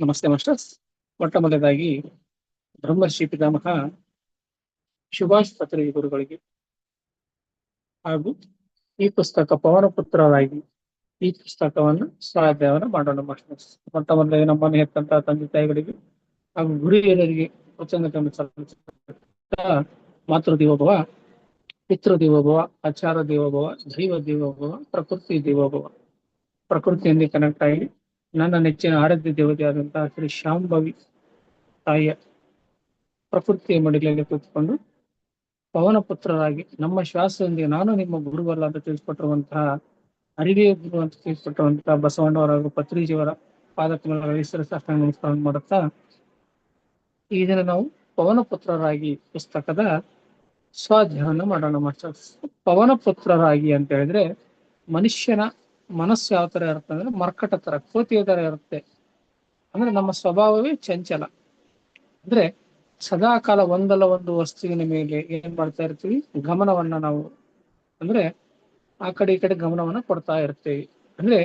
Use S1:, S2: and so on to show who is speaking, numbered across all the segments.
S1: ನಮಸ್ತೆ ಮಾಸ್ಟರ್ಸ್. ಮೊಟ್ಟ ಮೊದಲದಾಗಿ ಬ್ರಹ್ಮಶ್ರೀ ಪಿತಾಮಹ ಸುಭಾಷ್ ಪತ್ರಿ ಗುರುಗಳಿಗೆ ಹಾಗೂ ಈ ಪುಸ್ತಕ ಪವನ ಪುತ್ರರಾಗಿ ಈ ಪುಸ್ತಕವನ್ನು ಸ್ವಾಧ್ಯಾಯವನ್ನು ಮಾಡೋಣ ಮಾಸ್ಟರ್ಸ್. ಮೊಟ್ಟ ಮೊದಲಾಗಿ ನಮ್ಮನ್ನು ಹೆತ್ತಂತಹ ತಂದೆ ತಾಯಿಗಳಿಗೆ ಹಾಗೂ ಗುರುಹಿರಿಯರಿಗೆ ಕೃತಜ್ಞತೆಯನ್ನು ಸಲ್ಲಿಸುತ್ತಾ ಮಾತೃ ದೇವೋಭವ, ಪಿತೃ ದೇವೋಭವ, ಆಚಾರ ದೇವೋಭವ, ದೈವ ದೇವೋಭವ, ಪ್ರಕೃತಿ ದೇವೋಭವ. ಪ್ರಕೃತಿಯಲ್ಲಿ ಕನೆಕ್ಟ್ ಆಗಿ ನನ್ನ ನೆಚ್ಚಿನ ಆರಾಧ್ಯ ದೇವತೆಯಾದಂತಹ ಶ್ರೀ ಶಾಂಭವಿ ತಾಯಿಯ ಪ್ರಕೃತಿಯ ಮಡಿಲಲ್ಲಿ ಕೂತ್ಕೊಂಡು ಪವನ ಪುತ್ರರಾಗಿ ನಮ್ಮ ಶ್ವಾಸದೊಂದಿಗೆ ನಾನು ನಿಮ್ಮ ಗುರುವಲ್ಲ ಅಂತ ತಿಳಿಸ್ಕೊಟ್ಟಿರುವಂತಹ ಅರಿವೇ ಗುರು ಅಂತ ತಿಳಿಸ್ಕೊಟ್ಟಿರುವಂತಹ ಬಸವಣ್ಣವರ ಹಾಗೂ ಪತ್ರಿಜಿಯವರ ಪಾದಕಮಲ ಸಾಷ್ಟಾಂಗ ಮಾಡುತ್ತಾ, ಈ ದಿನ ನಾವು ಪವನ ಪುತ್ರರಾಗಿ ಪುಸ್ತಕದ ಸ್ವಾಧ್ಯಾಯವನ್ನು ಮಾಡೋಣ ಮಾಸ್ಟರ್ಸ್ ಪವನ ಪುತ್ರರಾಗಿ ಅಂತ ಹೇಳಿದ್ರೆ ಮನುಷ್ಯನ ಮನಸ್ಸು ಯಾವ ತರ ಇರುತ್ತೆ ಅಂದ್ರೆ ಮರ್ಕಟ ತರ ಕೋತಿಯ ತರ ಇರುತ್ತೆ ಅಂದ್ರೆ ನಮ್ಮ ಸ್ವಭಾವವೇ ಚಂಚಲ. ಅಂದ್ರೆ ಸದಾ ಕಾಲ ಒಂದಲ್ಲ ಒಂದು ವಸ್ತುವಿನ ಮೇಲೆ ಏನ್ ಮಾಡ್ತಾ ಇರ್ತೀವಿ? ಗಮನವನ್ನ ನಾವು ಅಂದ್ರೆ ಆ ಕಡೆ ಈ ಕಡೆ ಗಮನವನ್ನ ಕೊಡ್ತಾ ಇರ್ತೀವಿ. ಅಂದ್ರೆ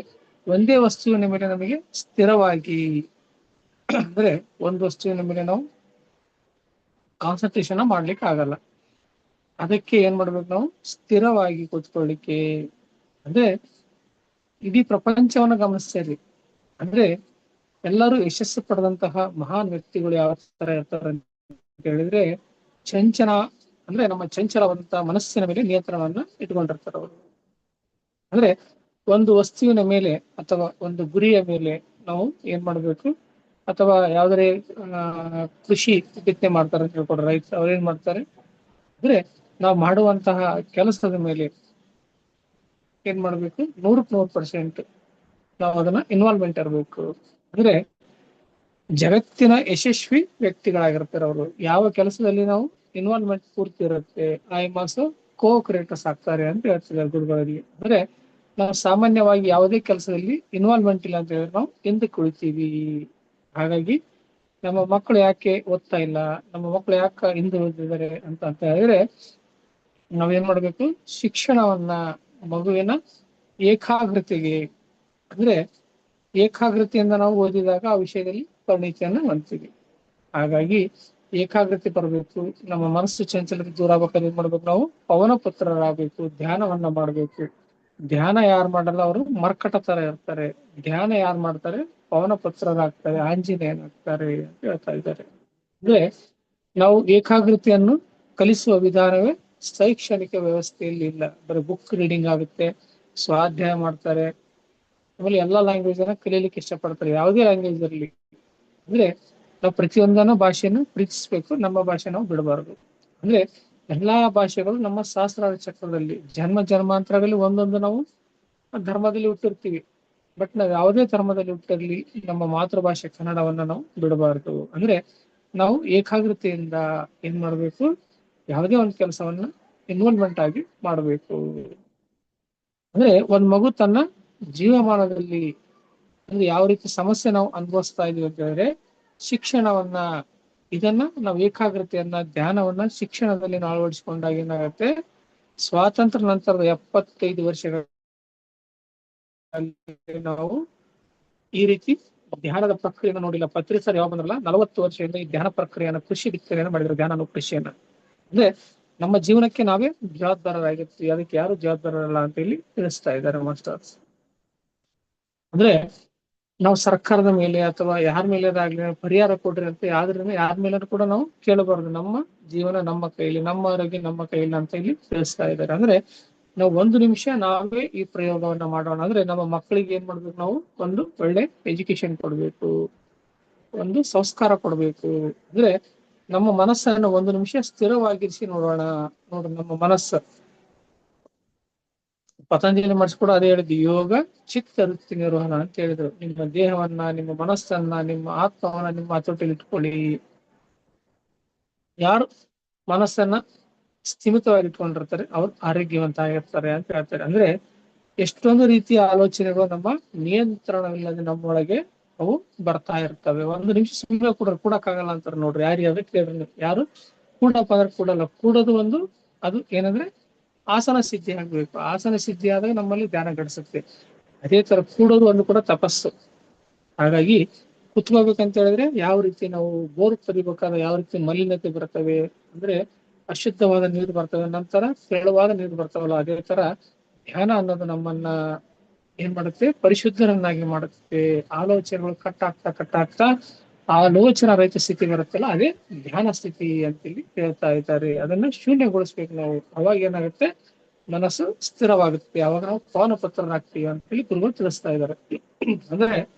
S1: ಒಂದೇ ವಸ್ತುವಿನ ಮೇಲೆ ನಮಗೆ ಸ್ಥಿರವಾಗಿ ಅಂದ್ರೆ ಒಂದು ವಸ್ತುವಿನ ಮೇಲೆ ನಾವು ಕಾನ್ಸಂಟ್ರೇಷನ್ ಮಾಡ್ಲಿಕ್ಕೆ ಆಗಲ್ಲ. ಅದಕ್ಕೆ ಏನ್ ಮಾಡ್ಬೇಕು ನಾವು? ಸ್ಥಿರವಾಗಿ ಕೂತ್ಕೊಳ್ಳಿಕ್ಕೆ. ಅಂದ್ರೆ ಇಡೀ ಪ್ರಪಂಚವನ್ನ ಗಮನಿಸ್ತೀರಿ ಅಂದ್ರೆ ಎಲ್ಲರೂ ಯಶಸ್ಸು ಪಡೆದಂತಹ ಮಹಾನ್ ವ್ಯಕ್ತಿಗಳು ಯಾವ ತರ ಇರ್ತಾರೆ ಅಂತ ಹೇಳಿದ್ರೆ ಚಂಚನ, ಅಂದ್ರೆ ನಮ್ಮ ಚಂಚಲವಂತ ಮನಸ್ಸಿನ ಮೇಲೆ ನಿಯಂತ್ರಣವನ್ನ ಇಟ್ಕೊಂಡಿರ್ತಾರೆ ಅವರು. ಅಂದ್ರೆ ಒಂದು ವಸ್ತುವಿನ ಮೇಲೆ ಅಥವಾ ಒಂದು ಗುರಿಯ ಮೇಲೆ ನಾವು ಏನ್ ಮಾಡ್ಬೇಕು? ಅಥವಾ ಯಾವ್ದಾರೆ ಕೃಷಿ ಬಿತ್ತನೆ ಮಾಡ್ತಾರೆ ಅಂತ ಹೇಳ್ಕೊಡ್ರೆ ರೈತ ಅವ್ರು ಏನ್ ಮಾಡ್ತಾರೆ? ಅಂದ್ರೆ ನಾವು ಮಾಡುವಂತಹ ಕೆಲಸದ ಮೇಲೆ ಏನ್ ಮಾಡ್ಬೇಕು? ನೂರಕ್ ನೂರು ಪರ್ಸೆಂಟ್ ನಾವು ಅದನ್ನ ಇನ್ವಾಲ್ವ್ಮೆಂಟ್ ಇರಬೇಕು. ಅಂದ್ರೆ ಜಗತ್ತಿನ ಯಶಸ್ವಿ ವ್ಯಕ್ತಿಗಳಾಗಿರ್ತಾರೆ ಅವರು. ಯಾವ ಕೆಲಸದಲ್ಲಿ ನಾವು ಇನ್ವಾಲ್ವ್ಮೆಂಟ್ ಪೂರ್ತಿ ಇರುತ್ತೆ ಐ ಮಾಸ್ ಕೋ ಕ್ರಿಯೇಟರ್ಸ್ ಆಗ್ತಾರೆ ಅಂತ ಹೇಳ್ತಿದ್ದಾರೆ ಗುರುಗಳಿಗೆ. ಅಂದ್ರೆ ನಾವು ಸಾಮಾನ್ಯವಾಗಿ ಯಾವುದೇ ಕೆಲಸದಲ್ಲಿ ಇನ್ವಾಲ್ವ್ಮೆಂಟ್ ಇಲ್ಲ ಅಂತ ಹೇಳಿದ್ರೆ ನಾವು ಹಿಂದೆ ಕುಳಿತೀವಿ? ಹಾಗಾಗಿ ನಮ್ಮ ಮಕ್ಕಳು ಯಾಕೆ ಓದ್ತಾ ಇಲ್ಲ? ನಮ್ಮ ಮಕ್ಕಳು ಯಾಕೆ ಹಿಂದೆ ಓದಿದ್ದಾರೆ ಅಂತ ಅಂತ ಹೇಳಿದ್ರೆ ನಾವೇನ್ ಮಾಡ್ಬೇಕು? ಶಿಕ್ಷಣವನ್ನ ಮಗುವಿನ ಏಕಾಗ್ರತೆಗೆ, ಅಂದ್ರೆ ಏಕಾಗ್ರತೆಯಿಂದ ನಾವು ಓದಿದಾಗ ಆ ವಿಷಯದಲ್ಲಿ ಪರಿಣಿತಿಯನ್ನು ಹೊಂದ್ತೀವಿ. ಹಾಗಾಗಿ ಏಕಾಗ್ರತೆ ಬರಬೇಕು, ನಮ್ಮ ಮನಸ್ಸು ಚಂಚಲತೆ ದೂರ ಆಗ್ಬೇಕಾದ್ರೆ ಏನ್ ಮಾಡ್ಬೇಕು ನಾವು? ಪವನ ಪುತ್ರರಾಗಬೇಕು, ಧ್ಯಾನವನ್ನ ಮಾಡ್ಬೇಕು. ಧ್ಯಾನ ಯಾರು ಮಾಡಲ್ಲ ಅವರು? ಮರ್ಕಟ ತರ ಇರ್ತಾರೆ. ಧ್ಯಾನ ಯಾರು ಮಾಡ್ತಾರೆ? ಪವನ ಪುತ್ರರಾಗ್ತಾರೆ ಆಂಜನೇಯನಾಗ್ತಾರೆ ಅಂತ ಹೇಳ್ತಾ ಇದ್ದಾರೆ. ಅಂದ್ರೆ ನಾವು ಏಕಾಗ್ರತೆಯನ್ನು ಕಲಿಸುವ ವಿಧಾನವೇ ಶೈಕ್ಷಣಿಕ ವ್ಯವಸ್ಥೆಯಲ್ಲಿ ಇಲ್ಲ. ಬರೀ ಬುಕ್ ರೀಡಿಂಗ್ ಆಗುತ್ತೆ, ಸ್ವಾಧ್ಯಾಯ ಮಾಡ್ತಾರೆ. ಆಮೇಲೆ ಎಲ್ಲಾ ಲ್ಯಾಂಗ್ವೇಜ್ ಅನ್ನ ಕಲಿಯಲಿಕ್ಕೆ ಇಷ್ಟಪಡ್ತಾರೆ. ಯಾವುದೇ ಲ್ಯಾಂಗ್ವೇಜ್ ಇರಲಿ. ಅಂದ್ರೆ ನಾವು ಪ್ರತಿಯೊಂದನ್ನು ಭಾಷೆಯನ್ನು ಪ್ರೀತಿಸ್ಬೇಕು. ನಮ್ಮ ಭಾಷೆ ನಾವು ಬಿಡಬಾರದು. ಅಂದ್ರೆ ಎಲ್ಲಾ ಭಾಷೆಗಳು ನಮ್ಮ ಶಾಸ್ತ್ರ ಚಕ್ರದಲ್ಲಿ, ಜನ್ಮ ಜನ್ಮಾಂತರದಲ್ಲಿ ಒಂದೊಂದು ನಾವು ಧರ್ಮದಲ್ಲಿ ಹುಟ್ಟಿರ್ತೀವಿ. ಬಟ್ ನಾವು ಯಾವುದೇ ಧರ್ಮದಲ್ಲಿ ಹುಟ್ಟಿರ್ಲಿ, ನಮ್ಮ ಮಾತೃಭಾಷೆ ಕನ್ನಡವನ್ನ ನಾವು ಬಿಡಬಾರದು. ಅಂದ್ರೆ ನಾವು ಏಕಾಗ್ರತೆಯಿಂದ ಏನ್ ಮಾಡ್ಬೇಕು? ಯಾವುದೇ ಒಂದು ಕೆಲಸವನ್ನ ಇನ್ವಾಲ್ವ್ಮೆಂಟ್ ಆಗಿ ಮಾಡಬೇಕು. ಅಂದ್ರೆ ಒಂದ್ ಮಗು ತನ್ನ ಜೀವಮಾನದಲ್ಲಿ ಅಂದ್ರೆ ಯಾವ ರೀತಿ ಸಮಸ್ಯೆ ನಾವು ಅನುಭವಿಸ್ತಾ ಇದೀವಿ ಅಂತ ಹೇಳಿದ್ರೆ, ಶಿಕ್ಷಣವನ್ನ, ಇದನ್ನ ನಾವು ಏಕಾಗ್ರತೆಯನ್ನ, ಧ್ಯಾನವನ್ನ ಶಿಕ್ಷಣದಲ್ಲಿ ನಾವು ಅಳವಡಿಸಿಕೊಂಡಾಗ ಏನಾಗುತ್ತೆ, ಸ್ವಾತಂತ್ರ್ಯ ನಂತರದ ಎಪ್ಪತ್ತೈದು ವರ್ಷಗಳ ನಾವು ಈ ರೀತಿ ಧ್ಯಾನದ ಪ್ರಕ್ರಿಯೆಯನ್ನು ನೋಡಿಲ್ಲ. ಪತ್ರಿ ಸರ್ ಯಾವ ಬಂದ್ರಲ್ಲ? ನಲವತ್ತು ವರ್ಷದಿಂದ ಈ ಧ್ಯಾನ ಪ್ರಕ್ರಿಯೆಯನ್ನು ಕೃಷಿ ಬಿತ್ತನೆಯನ್ನು ಮಾಡಿದ್ರು, ಧ್ಯಾನ ಕೃಷಿಯನ್ನ. ಅಂದ್ರೆ ನಮ್ಮ ಜೀವನಕ್ಕೆ ನಾವೇ ಜವಾಬ್ದಾರರಾಗಿರ್ತೀವಿ. ಅದಕ್ಕೆ ಯಾರು ಜವಾಬ್ದಾರರಲ್ಲ ಅಂತ ಇಲ್ಲಿ ತಿಳಿಸ್ತಾ ಇದ್ದಾರೆ ಮಾಸ್ಟರ್ಸ್ ಅಂದ್ರೆ ನಾವು ಸರ್ಕಾರದ ಮೇಲೆ ಅಥವಾ ಯಾರ ಮೇಲೆ ಆಗ್ಲಿ ಪರಿಹಾರ ಕೊಡ್ರಿ ಅಂತ ಯಾವ್ದ್ರಿಂದ ಯಾರ ಮೇಲೆ ಕೂಡ ನಾವು ಕೇಳಬಾರ್ದು. ನಮ್ಮ ಜೀವನ ನಮ್ಮ ಕೈಲಿ, ನಮ್ಮ ಆರೋಗ್ಯ ನಮ್ಮ ಕೈಲಿ ಅಂತ ಇಲ್ಲಿ ತಿಳಿಸ್ತಾ ಇದ್ದಾರೆ. ಅಂದ್ರೆ ನಾವು ಒಂದು ನಿಮಿಷ ನಾವೇ ಈ ಪ್ರಯೋಗವನ್ನ ಮಾಡೋಣ. ಅಂದ್ರೆ ನಮ್ಮ ಮಕ್ಕಳಿಗೆ ಏನ್ ಮಾಡ್ಬೇಕು ನಾವು? ಒಂದು ಒಳ್ಳೆ ಎಜುಕೇಶನ್ ಕೊಡ್ಬೇಕು. ಒಂದು ಸಂಸ್ಕಾರ ಕೊಡ್ಬೇಕು. ಅಂದ್ರೆ ನಮ್ಮ ಮನಸ್ಸನ್ನು ಒಂದು ನಿಮಿಷ ಸ್ಥಿರವಾಗಿರಿಸಿ ನೋಡೋಣ. ನೋಡ್ರಿ ನಮ್ಮ ಮನಸ್ಸು. ಪತಂಜಲಿ ಮಾಡಿಸ್ಕೊಡು ಅದೇ ಹೇಳಿದ್ದು, ಯೋಗ ಚಿತ್ತ ವೃತ್ತಿ ನಿರ್ವಹಣ ಅಂತ ಹೇಳಿದ್ರು. ನಿಮ್ಮ ದೇಹವನ್ನ, ನಿಮ್ಮ ಮನಸ್ಸನ್ನ, ನಿಮ್ಮ ಆತ್ಮವನ್ನ ನಿಮ್ಮ ಹತೋಟಿಯಲ್ಲಿ ಇಟ್ಕೊಳ್ಳಿ. ಯಾರು ಮನಸ್ಸನ್ನ ಸ್ಥಿಮಿತವಾಗಿ ಇಟ್ಕೊಂಡಿರ್ತಾರೆ ಅವ್ರು ಆರೋಗ್ಯವಂತ ಆಗಿರ್ತಾರೆ ಅಂತ ಹೇಳ್ತಾರೆ. ಅಂದ್ರೆ ಎಷ್ಟೊಂದು ರೀತಿಯ ಆಲೋಚನೆಗಳು ನಮ್ಮ ನಿಯಂತ್ರಣವಿಲ್ಲದೆ ನಮ್ಮೊಳಗೆ ಅವು ಬರ್ತಾ ಇರ್ತವೆ. ಒಂದು ನಿಮಿಷ ಸುಮ್ಮನೆ ಕೂಡ ಕೂಡಕ್ಕಾಗಲ್ಲ ಅಂತಾರೆ ನೋಡ್ರಿ. ಯಾರು ಯಾವ್ದಕ್ಕೆ ಕೇಳ್ರಿ ಯಾರು? ಕೂಡಪ್ಪ ಅಂದ್ರೆ ಕೂಡಲ್ಲ. ಕೂಡೋದು ಒಂದು, ಅದು ಏನಂದ್ರೆ ಆಸನ ಸಿದ್ಧಿ ಆಗ್ಬೇಕು. ಆಸನ ಸಿದ್ಧಿ ಆದಾಗ ನಮ್ಮಲ್ಲಿ ಧ್ಯಾನ ಗಳಿಸುತ್ತೆ ಅದೇ ತರ ಕೂಡೋದು ಒಂದು ಕೂಡ ತಪಸ್ಸು. ಹಾಗಾಗಿ ಕುತ್ಕೋಬೇಕಂತ ಹೇಳಿದ್ರೆ ಯಾವ ರೀತಿ ನಾವು ಬೋರ್ ತೆಗಿಬೇಕಾದ್ರೆ ಯಾವ ರೀತಿ ಮಲಿನತೆ ಬರ್ತವೆ ಅಂದ್ರೆ ಅಶುದ್ಧವಾದ ನೀರು ಬರ್ತವೆ. ನಂತರ ತೆಳುವಾದ ನೀರು ಬರ್ತಾವಲ್ಲ, ಅದೇ ತರ ಧ್ಯಾನ ಅನ್ನೋದು ನಮ್ಮನ್ನ ಏನ್ ಮಾಡುತ್ತೆ? ಪರಿಶುದ್ಧರನ್ನಾಗಿ ಮಾಡುತ್ತೆ. ಆಲೋಚನೆಗಳು ಕಟ್ಟಾಗ್ತಾ ಕಟ್ಟಾಗ್ತಾ ಆಲೋಚನಾ ರಹಿತ ಸ್ಥಿತಿ ಬರುತ್ತಲ್ಲ, ಅದೇ ಧ್ಯಾನ ಸ್ಥಿತಿ ಅಂತ ಇಲ್ಲಿ ಹೇಳ್ತಾ ಇದ್ದಾರೆ. ಅದನ್ನ ಶೂನ್ಯಗೊಳಿಸ್ಬೇಕು ನಾವು. ಅವಾಗ ಏನಾಗುತ್ತೆ? ಮನಸ್ಸು ಸ್ಥಿರವಾಗುತ್ತೆ. ಅವಾಗ ನಾವು ಪಾನಪತ್ರರಾಗ್ತೀವಿ ಅಂತೇಳಿ ಗುರುಗಳು ತಿಳಿಸ್ತಾ ಇದ್ದಾರೆ. ಅಂದ್ರೆ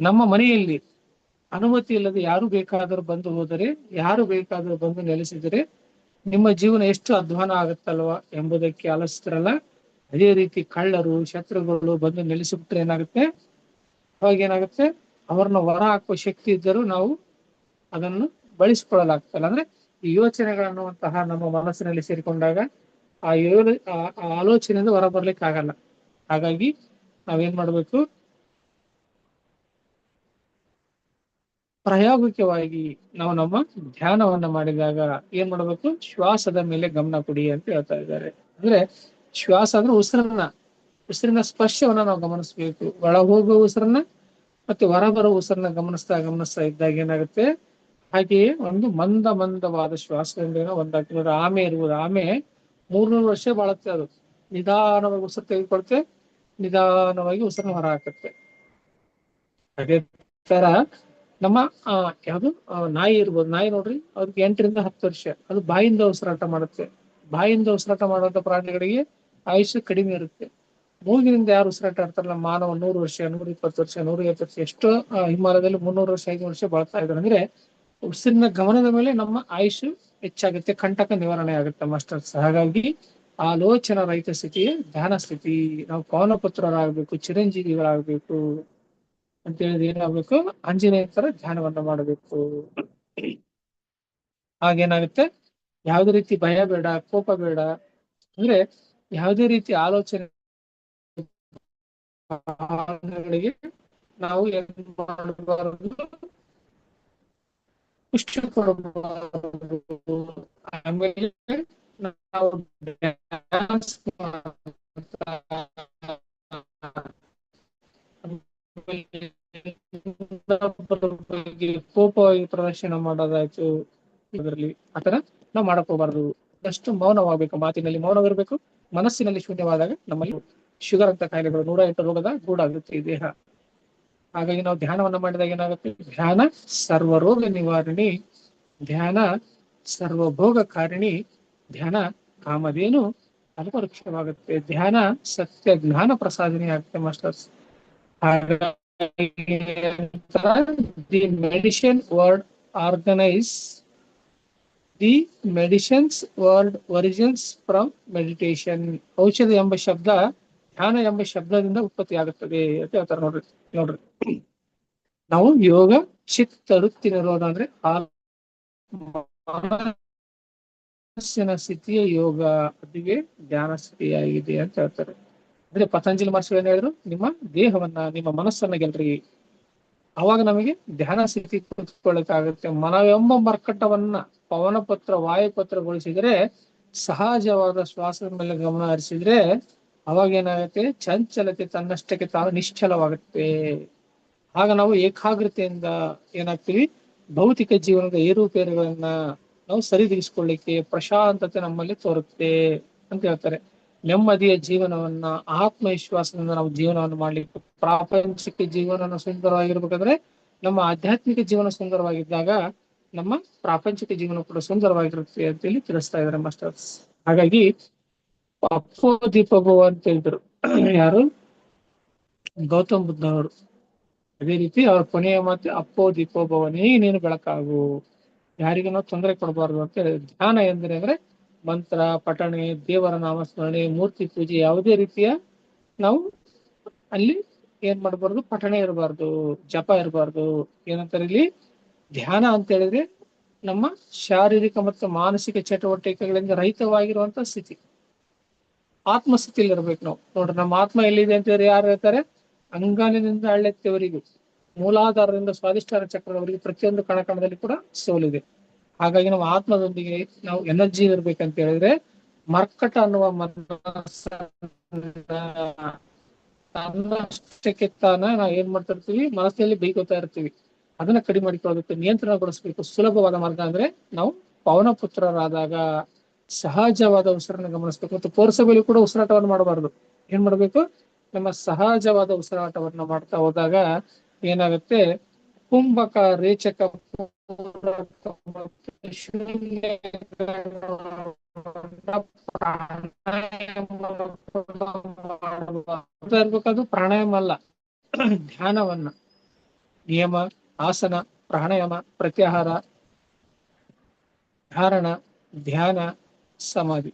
S1: ನಮ್ಮ ಮನೆಯಲ್ಲಿ ಅನುಮತಿ ಇಲ್ಲದೆ ಯಾರು ಬೇಕಾದರೂ ಬಂದು ಹೋದರೆ, ಯಾರು ಬೇಕಾದರೂ ಬಂದು ನೆಲೆಸಿದರೆ ನಿಮ್ಮ ಜೀವನ ಎಷ್ಟು ಅಧ್ವಾನ ಆಗುತ್ತಲ್ವಾ ಎಂಬುದಕ್ಕೆ ಆಲೋಚಿಸ್ತಿರಲ್ಲ. ಅದೇ ರೀತಿ ಕಳ್ಳರು, ಶತ್ರುಗಳು ಬಂದು ನೆಲೆಸಿಬಿಟ್ರೆ ಏನಾಗುತ್ತೆ? ಅವಾಗ ಏನಾಗುತ್ತೆ? ಅವ್ರನ್ನ ಹೊರ ಹಾಕುವ ಶಕ್ತಿ ಇದ್ದರೂ ನಾವು ಅದನ್ನು ಬಳಸಿಕೊಳ್ಳಲಾಗ್ತಲ್ಲ ಅಂದ್ರೆ ಈ ಯೋಚನೆಗಳನ್ನುವಂತಹ ನಮ್ಮ ಮನಸ್ಸಿನಲ್ಲಿ ಸೇರಿಕೊಂಡಾಗ ಆ ಯೋ ಆ ಆಲೋಚನೆಯಿಂದ ಹೊರ ಬರ್ಲಿಕ್ಕೆ ಆಗಲ್ಲ. ಹಾಗಾಗಿ ನಾವೇನ್ ಮಾಡ್ಬೇಕು? ಪ್ರಾಯೋಗಿಕವಾಗಿ ನಾವು ನಮ್ಮ ಧ್ಯಾನವನ್ನ ಮಾಡಿದಾಗ ಏನ್ ಮಾಡ್ಬೇಕು? ಶ್ವಾಸದ ಮೇಲೆ ಗಮನ ಕೊಡಿ ಅಂತ ಹೇಳ್ತಾ ಇದ್ದಾರೆ. ಅಂದ್ರೆ ಶ್ವಾಸ ಅಂದ್ರೆ ಉಸಿರನ್ನ, ಉಸಿರಿನ ಸ್ಪರ್ಶವನ್ನ ನಾವು ಗಮನಿಸ್ಬೇಕು. ಒಳ ಹೋಗುವ ಉಸಿರನ್ನ ಮತ್ತೆ ಹೊರ ಬರೋ ಉಸಿರನ್ನ ಗಮನಿಸ್ತಾ ಗಮನಿಸ್ತಾ ಇದ್ದಾಗ ಏನಾಗುತ್ತೆ? ಹಾಗೆಯೇ ಒಂದು ಮಂದ ಮಂದವಾದ ಶ್ವಾಸದಿಂದ ಒಂದಾಗ್ತದೆ. ಆಮೆ ಇರ್ಬೋದು. ಆಮೆ ಮೂರ್ನೂರು ವರ್ಷ ಬಾಳುತ್ತೆ ಅದು. ನಿಧಾನವಾಗಿ ಉಸಿರು ತೆಗೆದುಕೊಳ್ತೆ, ನಿಧಾನವಾಗಿ ಉಸಿರನ್ನ ಹೊರ ಹಾಕುತ್ತೆ ಅದೇ ತರ ನಮ್ಮ, ಆ, ಯಾವುದು? ನಾಯಿ ಇರ್ಬೋದು. ನಾಯಿ ನೋಡ್ರಿ ಅದಕ್ಕೆ ಎಂಟರಿಂದ ಹತ್ತು ವರ್ಷ. ಅದು ಬಾಯಿಂದ ಉಸಿರಾಟ ಮಾಡುತ್ತೆ. ಬಾಯಿಂದ ಉಸಿರಾಟ ಮಾಡುವಂತ ಪ್ರಾಣಿಗಳಿಗೆ ಆಯುಷ್ಯ ಕಡಿಮೆ ಇರುತ್ತೆ. ಮೂಗಿನಿಂದ ಯಾರು ಉಸಿರಾಟ ಆಡ್ತಾರಲ್ಲ, ಮಾನವ ನೂರು ವರ್ಷ, ನೂರ ಇಪ್ಪತ್ತು ವರ್ಷ, ನೂರ ಐವತ್ತು ವರ್ಷ, ಎಷ್ಟೋ ಹಿಮಾಲಯದಲ್ಲಿ ಮುನ್ನೂರು ವರ್ಷ ಐದು ವರ್ಷ ಬಾಳ್ತಾ ಇದ್ದಾರೆ. ಅಂದ್ರೆ ಉಸಿರಿನ ಗಮನದ ಮೇಲೆ ನಮ್ಮ ಆಯುಷ್ ಹೆಚ್ಚಾಗುತ್ತೆ, ಕಂಟಕ ನಿವಾರಣೆ ಆಗುತ್ತೆ ಮಾಸ್ಟರ್ಸ್. ಹಾಗಾಗಿ ಆಲೋಚನಾ ರಹಿತ ಸ್ಥಿತಿ ಧ್ಯಾನ ಸ್ಥಿತಿ. ನಾವು ಪವನಪುತ್ರರಾಗಬೇಕು, ಚಿರಂಜೀವಿಗಳಾಗಬೇಕು, ಅಂತ ಹೇಳಿದ್ರೆ ಏನಾಗಬೇಕು? ಆಂಜನೇಯ ತರ ಧ್ಯಾನವನ್ನ ಮಾಡಬೇಕು. ಹಾಗೇನಾಗುತ್ತೆ? ಯಾವುದೇ ರೀತಿ ಭಯ ಬೇಡ, ಕೋಪ ಬೇಡ. ಅಂದ್ರೆ ಯಾವುದೇ ರೀತಿ ಆಲೋಚನೆ ನಾವು ಮಾಡಬಾರದು? ಪುಷ್ಟಿ ಕೊಡಬಾರದು ಆಮೇಲೆ ನಾವು ಡ್ಯಾನ್ಸ್ ಕೋಪವಾಗಿ ಪ್ರದರ್ಶನ ಮಾಡೋದಾಯ್ತು. ಇದರಲ್ಲಿ ಆತರ ನಾವು ಮಾಡಕ್ ಹೋಗ್ಬಾರ್ದು. ಅಷ್ಟು ಮೌನವಾಗಬೇಕು. ಮಾತಿನಲ್ಲಿ ಮೌನವಿರ್ಬೇಕು. ಮನಸ್ಸಿನಲ್ಲಿ ಶೂನ್ಯವಾದಾಗ ನಮ್ಮಲ್ಲಿ ಶುಗರ್ ಅಂತ ಕಾಯಿಲೆಗಳು ನೂರ ಎಂಟು ರೋಗದ ಗೂಡಾಗುತ್ತೆ ಈ ದೇಹ. ಹಾಗಾಗಿ ನಾವು ಧ್ಯಾನವನ್ನು ಮಾಡಿದಾಗ ಏನಾಗುತ್ತೆ? ಧ್ಯಾನ ಸರ್ವರೋಗ ನಿವಾರಣಿ. ಧ್ಯಾನ ಸರ್ವಭೋಗ ಕಾರಣಿ. ಧ್ಯಾನ ಕಾಮದೇನು ಅಲ್ಪವೃಕ್ಷವಾಗುತ್ತೆ ಧ್ಯಾನ ಸತ್ಯ ಜ್ಞಾನ ಪ್ರಸಾದನೆ ಆಗುತ್ತೆ masters. The medicine word organise the medicines word origins from meditation ಔಷಧ ಎಂಬ ಶಬ್ದ ಧ್ಯಾನ ಎಂಬ ಶಬ್ದದಿಂದ ಉತ್ಪತ್ತಿ ಆಗುತ್ತದೆ ಅಂತ ಹೇಳ್ತಾರೆ. ನೋಡ್ರಿ ನೋಡ್ರಿ. ನಾವು ಯೋಗ ವೃತ್ತಿ, ನಿರೋಧ ಅಂದ್ರೆ ಮನಸ್ಸಿನ ಸ್ಥಿತಿಯ ಯೋಗ. ಅದಿಗೆ ಧ್ಯಾನ ಸ್ಥಿತಿಯಾಗಿದೆ ಅಂತ ಹೇಳ್ತಾರೆ. ಅಂದ್ರೆ ಪತಂಜಲಿ ಮಹರ್ಷಿ ಏನ್ ಹೇಳಿದ್ರು, ನಿಮ್ಮ ದೇಹವನ್ನ, ನಿಮ್ಮ ಮನಸ್ಸನ್ನ ಗೆಲ್ರಿ ಅವಾಗ ನಮಗೆ ಧ್ಯಾನ ಸ್ಥಿತಿ ಕೂತ್ಕೊಳ್ಳಿಕ್ಕಾಗುತ್ತೆ. ಮನವೆಂಬ ಮರ್ಕಟವನ್ನ ಪವನಪತ್ರ ವಾಯುಪತ್ರಗೊಳಿಸಿದ್ರೆ ಸಹಜವಾದ ಶ್ವಾಸದ ಮೇಲೆ ಗಮನ ಹರಿಸಿದ್ರೆ, ಅವಾಗ ಏನಾಗುತ್ತೆ? ಚಂಚಲತೆ ತನ್ನಷ್ಟಕ್ಕೆ ತಾನು ನಿಶ್ಚಲವಾಗುತ್ತೆ. ಆಗ ನಾವು ಏಕಾಗ್ರತೆಯಿಂದ ಏನಾಗ್ತೀವಿ? ಭೌತಿಕ ಜೀವನದ ಏರುಪೇರುಗಳನ್ನ ನಾವು ಸರಿದೂಗಿಸ್ಕೊಳ್ಳಿಕ್ಕೆ ಪ್ರಶಾಂತತೆ ನಮ್ಮಲ್ಲಿ ತೋರುತ್ತೆ ಅಂತ ಹೇಳ್ತಾರೆ. ನೆಮ್ಮದಿಯ ಜೀವನವನ್ನ, ಆತ್ಮವಿಶ್ವಾಸದಿಂದ ನಾವು ಜೀವನವನ್ನು ಮಾಡ್ಲಿಕ್ಕೆ ಪ್ರಾಪಂಚಿಕ ಜೀವನ ಸುಂದರವಾಗಿರ್ಬೇಕಾದ್ರೆ ನಮ್ಮ ಆಧ್ಯಾತ್ಮಿಕ ಜೀವನ ಸುಂದರವಾಗಿದ್ದಾಗ ನಮ್ಮ ಪ್ರಾಪಂಚಿಕ ಜೀವನ ಕೂಡ ಸುಂದರವಾಗಿರುತ್ತೆ ಅಂತ ಹೇಳಿ ತಿಳಿಸ್ತಾ ಇದ್ದಾರೆ ಮಾಸ್ಟರ್ಸ್. ಹಾಗಾಗಿ ಅಪ್ಪೋ ದೀಪಭವ ಅಂತ ಹೇಳಿದ್ರು ಯಾರು? ಗೌತಮ್ ಬುದ್ಧ ಅವರು. ಅದೇ ರೀತಿ ಅವ್ರ ಕೊನೆಯ ಮಾತು ಅಪ್ಪೋ ದೀಪೋಭವನೇ ನೀನು ಬೆಳಕಾಗು. ಯಾರಿಗೂ ನಾವು ತೊಂದರೆ ಕೊಡಬಾರ್ದು ಅಂತ ಹೇಳಿ ಧ್ಯಾನ ಎಂದ್ರೆ ಅಂದ್ರೆ ಮಂತ್ರ, ಪಠಣೆ, ದೇವರ ನಾಮಸ್ಮರಣೆ, ಮೂರ್ತಿ ಪೂಜೆ ಯಾವುದೇ ರೀತಿಯ ನಾವು ಅಲ್ಲಿ ಏನ್ ಮಾಡಬಾರ್ದು? ಪಠಣೆ ಇರಬಾರ್ದು, ಜಪ ಇರಬಾರ್ದು. ಏನಂತಾರೆ ಇಲ್ಲಿ? ಧ್ಯಾನ ಅಂತ ಹೇಳಿದ್ರೆ ನಮ್ಮ ಶಾರೀರಿಕ ಮತ್ತು ಮಾನಸಿಕ ಚಟುವಟಿಕೆಗಳಿಂದ ರಹಿತವಾಗಿರುವಂತ ಸ್ಥಿತಿ. ಆತ್ಮಸ್ಥಿತಿಯಲ್ಲಿ ಇರ್ಬೇಕು ನಾವು. ನೋಡ್ರಿ, ನಮ್ಮ ಆತ್ಮ ಎಲ್ಲಿದೆ ಅಂತ ಹೇಳಿ ಯಾರು ಹೇಳ್ತಾರೆ? ಅಂಗಾಲಿನಿಂದ ಹಳ್ಳೆತ್ತವರೆಗೂ ಮೂಲಾಧಾರದಿಂದ ಸ್ವಾದಿಷ್ಠಾನ ಚಕ್ರದವರಿಗೆ ಪ್ರತಿಯೊಂದು ಕಣಕಣದಲ್ಲಿ ಕೂಡ ಸೋಲಿದೆ. ಹಾಗಾಗಿ ನಾವು ಆತ್ಮದೊಂದಿಗೆ ನಾವು ಎನರ್ಜಿ ಇರ್ಬೇಕಂತ ಹೇಳಿದ್ರೆ ಮರ್ಕಟ ಅನ್ನುವ ಮನಸ್ಸನ್ನ ತನ್ನಷ್ಟಕ್ಕೆ ತಾನ ನಾವು ಏನ್ ಮಾಡ್ತಾ ಇರ್ತೀವಿ? ಮನಸ್ಸಲ್ಲಿ ಬೈಕೋತಾ ಇರ್ತೀವಿ. ಅದನ್ನ ಕಡಿಮೆ ಮಾಡಿಕೊಳ್ಳಬೇಕು ನಿಯಂತ್ರಣಗೊಳಿಸಬೇಕು. ಸುಲಭವಾದ ಮಾರ್ಗ ಅಂದ್ರೆ ನಾವು ಪವನ ಪುತ್ರರಾದಾಗ ಸಹಜವಾದ ಉಸಿರನ್ನು ಗಮನಿಸಬೇಕು ಮತ್ತು ಪೌರಸಭೆಯಲ್ಲಿ ಕೂಡ ಉಸಿರಾಟವನ್ನು ಮಾಡಬಾರದು. ಏನ್ ಮಾಡ್ಬೇಕು? ನಮ್ಮ ಸಹಜವಾದ ಉಸಿರಾಟವನ್ನ ಮಾಡ್ತಾ ಹೋದಾಗ ಏನಾಗುತ್ತೆ? ಕುಂಭಕ ರೇಚಕ ಇರ್ಬೇಕದು ಪ್ರಾಣಾಯಾಮ ಅಲ್ಲ ಧ್ಯಾನವನ್ನ, ನಿಯಮ, ಆಸನ, ಪ್ರಾಣಾಯಾಮ, ಪ್ರತ್ಯಾಹಾರ, ಧಾರಣ, ಧ್ಯಾನ, ಸಮಾಧಿ.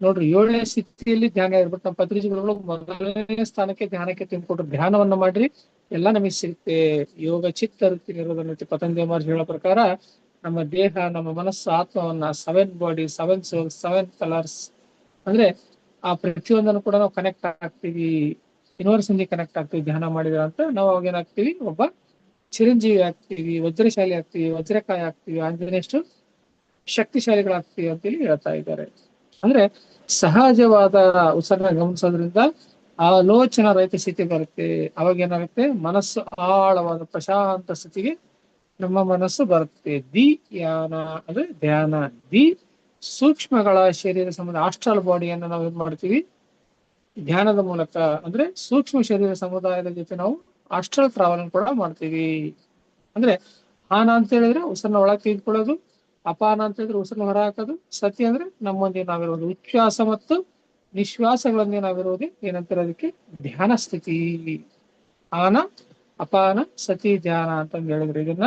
S1: ನೋಡ್ರಿ, ಏಳನೇ ಸ್ಥಿತಿಯಲ್ಲಿ ಧ್ಯಾನ ಇರ್ಬೇಕು. ನಮ್ಮ ಪತ್ರಿಕೆಗಳು ಮೊದಲನೇ ಸ್ಥಾನಕ್ಕೆ ಧ್ಯಾನಕ್ಕೆ ತಿಳ್ಕೊಟ್ರು ಧ್ಯಾನವನ್ನ ಮಾಡ್ರಿ. ಎಲ್ಲ ನಮಗೆ ಸಿಗುತ್ತೆ. ಯೋಗ, ಚಿತ್ತ ಇರೋದನ್ನ ಪತಂಜಲಿ ಮಹರ್ಷಿ ಹೇಳೋ ಪ್ರಕಾರ ನಮ್ಮ ದೇಹ, ನಮ್ಮ ಮನಸ್ಸು, ಆತ್ಮವನ್ನ seven body seven soul seven colours ಅಂದ್ರೆ ಆ ಪ್ರತಿಯೊಂದನ್ನು ಕೂಡ ನಾವು ಕನೆಕ್ಟ್ ಆಗ್ತೀವಿ ಯೂನಿವರ್ಸ್ ಇಂದ ಕನೆಕ್ಟ್ ಆಗ್ತೀವಿ, ಧ್ಯಾನ ಮಾಡಿದ ಅಂತ ನಾವು ಅವಾಗ ಏನಾಗ್ತೀವಿ? ಒಬ್ಬ ಚಿರಂಜೀವಿ ಆಗ್ತೀವಿ, ವಜ್ರಶಾಲಿ ಆಗ್ತೀವಿ, ವಜ್ರಕಾಯಿ ಆಗ್ತೀವಿ ಆಂಜನೇಯಷ್ಟು ಶಕ್ತಿಶಾಲಿಗಳಾಗ್ತೀವಿ ಅಂತೇಳಿ ಹೇಳ್ತಾ ಇದ್ದಾರೆ. ಅಂದ್ರೆ ಸಹಜವಾದ ಉಸಿರನ್ನ ಗಮನಿಸೋದ್ರಿಂದ ಆಲೋಚನಾ ರಹಿತ ಸ್ಥಿತಿ ಬರುತ್ತೆ. ಅವಾಗ ಏನಾಗುತ್ತೆ? ಮನಸ್ಸು ಆಳವಾದ ಪ್ರಶಾಂತ ಸ್ಥಿತಿಗೆ ನಮ್ಮ ಮನಸ್ಸು ಬರುತ್ತೆ. ದಿ ಯಾನ ಅಂದ್ರೆ ಧ್ಯಾನ. ದಿ ಸೂಕ್ಷ್ಮಗಳ ಶರೀರ ಸಂಬಂಧ, ಆಸ್ಟ್ರಲ್ ಬಾಡಿಯನ್ನು ನಾವು ಏನ್ ಮಾಡ್ತೀವಿ? ಧ್ಯಾನದ ಮೂಲಕ, ಅಂದ್ರೆ ಸೂಕ್ಷ್ಮ ಶರೀರ ಸಮುದಾಯದ ಜೊತೆ ನಾವು ಆಸ್ಟ್ರಲ್ ಟ್ರಾವೆಲ್ ಕೂಡ ಮಾಡ್ತೀವಿ. ಅಂದ್ರೆ ಆನ ಅಂತ ಹೇಳಿದ್ರೆ ಉಸಿರನ್ನ ಒಳಗೆ ತೆಗೆದುಕೊಳ್ಳೋದು ಅಪಾನ ಅಂತ ಹೇಳಿದ್ರೆ ಉಸಿರನ್ನ ಹೊರ ಹಾಕೋದು, ಸತಿ ಅಂದ್ರೆ ನಮ್ಮೊಂದಿಗೆ ನಾವಿರೋದು ಉಚ್ಛ್ವಾಸ ಮತ್ತು ನಿಶ್ವಾಸಗಳೊಂದಿಗೆ ನಾವಿರೋದು ಏನಂತಾರೆ ಅದಕ್ಕೆ ಧ್ಯಾನ ಸ್ಥಿತಿ. ಆನ ಅಪಾನ ಸತಿ ಧ್ಯಾನ ಅಂತ ಹೇಳಿದ್ರು. ಇದನ್ನ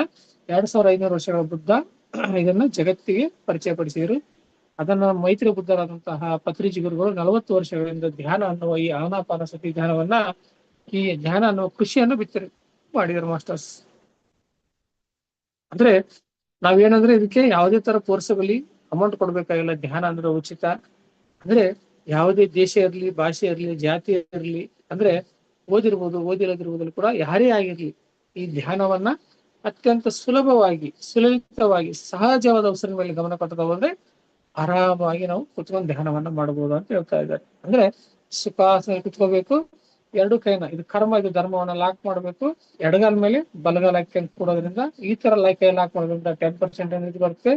S1: ಎರಡ್ ಸಾವಿರದ ಐನೂರು ವರ್ಷಗಳ ಬುದ್ಧ ಇದನ್ನ ಜಗತ್ತಿಗೆ ಪರಿಚಯ ಪಡಿಸಿದ್ರು. ಅದನ್ನ ಮೈತ್ರಿ ಬುದ್ಧರಾದಂತಹ ಪತ್ರಿಜಿ ಗುರುಗಳು ನಲವತ್ತು ವರ್ಷಗಳಿಂದ ಧ್ಯಾನ ಅನ್ನುವ ಈ ಆನಾಪಾನ ಸತಿ ಧ್ಯಾನವನ್ನ ಈ ಧ್ಯಾನ ಅನ್ನುವ ಕೃಷಿಯನ್ನು ಬಿತ್ತರಿ ಮಾಡಿದರು ಮಾಸ್ಟರ್ಸ್. ಅಂದ್ರೆ ನಾವೇನಂದ್ರೆ ಇದಕ್ಕೆ ಯಾವುದೇ ತರ ಪೋರ್ಸಗಳಲ್ಲಿ ಅಮೌಂಟ್ ಕೊಡ್ಬೇಕಾಗಿಲ್ಲ. ಧ್ಯಾನ ಅಂದ್ರೆ ಉಚಿತ. ಅಂದ್ರೆ ಯಾವುದೇ ದೇಶ ಇರ್ಲಿ, ಭಾಷೆ ಇರ್ಲಿ, ಜಾತಿ ಇರ್ಲಿ, ಅಂದ್ರೆ ಓದಿರ್ಬೋದು ಓದಿಲ್ಲದಿರ್ಬೋದು ಕೂಡ ಯಾರೇ ಆಗಿರ್ಲಿ ಈ ಧ್ಯಾನವನ್ನ ಅತ್ಯಂತ ಸುಲಭವಾಗಿ, ಸುಲಲಿತವಾಗಿ, ಸಹಜವಾದ ಉಸಿರಿನ ಮೇಲೆ ಗಮನ ಕೊಟ್ಟದ ಹೋದ್ರೆ ಆರಾಮಾಗಿ ನಾವು ಕುತ್ಕೊಂಡು ಧ್ಯಾನವನ್ನ ಮಾಡಬಹುದು ಅಂತ ಹೇಳ್ತಾ ಇದ್ದಾರೆ. ಅಂದ್ರೆ ಸುಖಾಸನ ಕುತ್ಕೋಬೇಕು, ಎರಡು ಕೈನ, ಇದು ಕರ್ಮ, ಇದು ಧರ್ಮವನ್ನ ಲಾಕ್ ಮಾಡಬೇಕು, ಎಡಗಾಲ ಮೇಲೆ ಬಲಗಾಲ ಕೈ ಕೊಡೋದ್ರಿಂದ, ಈ ತರ ಕೈ ಲಾಕ್ ಮಾಡೋದ್ರಿಂದ ಟೆನ್ ಪರ್ಸೆಂಟ್ ಎನರ್ಜಿ ಬರುತ್ತೆ.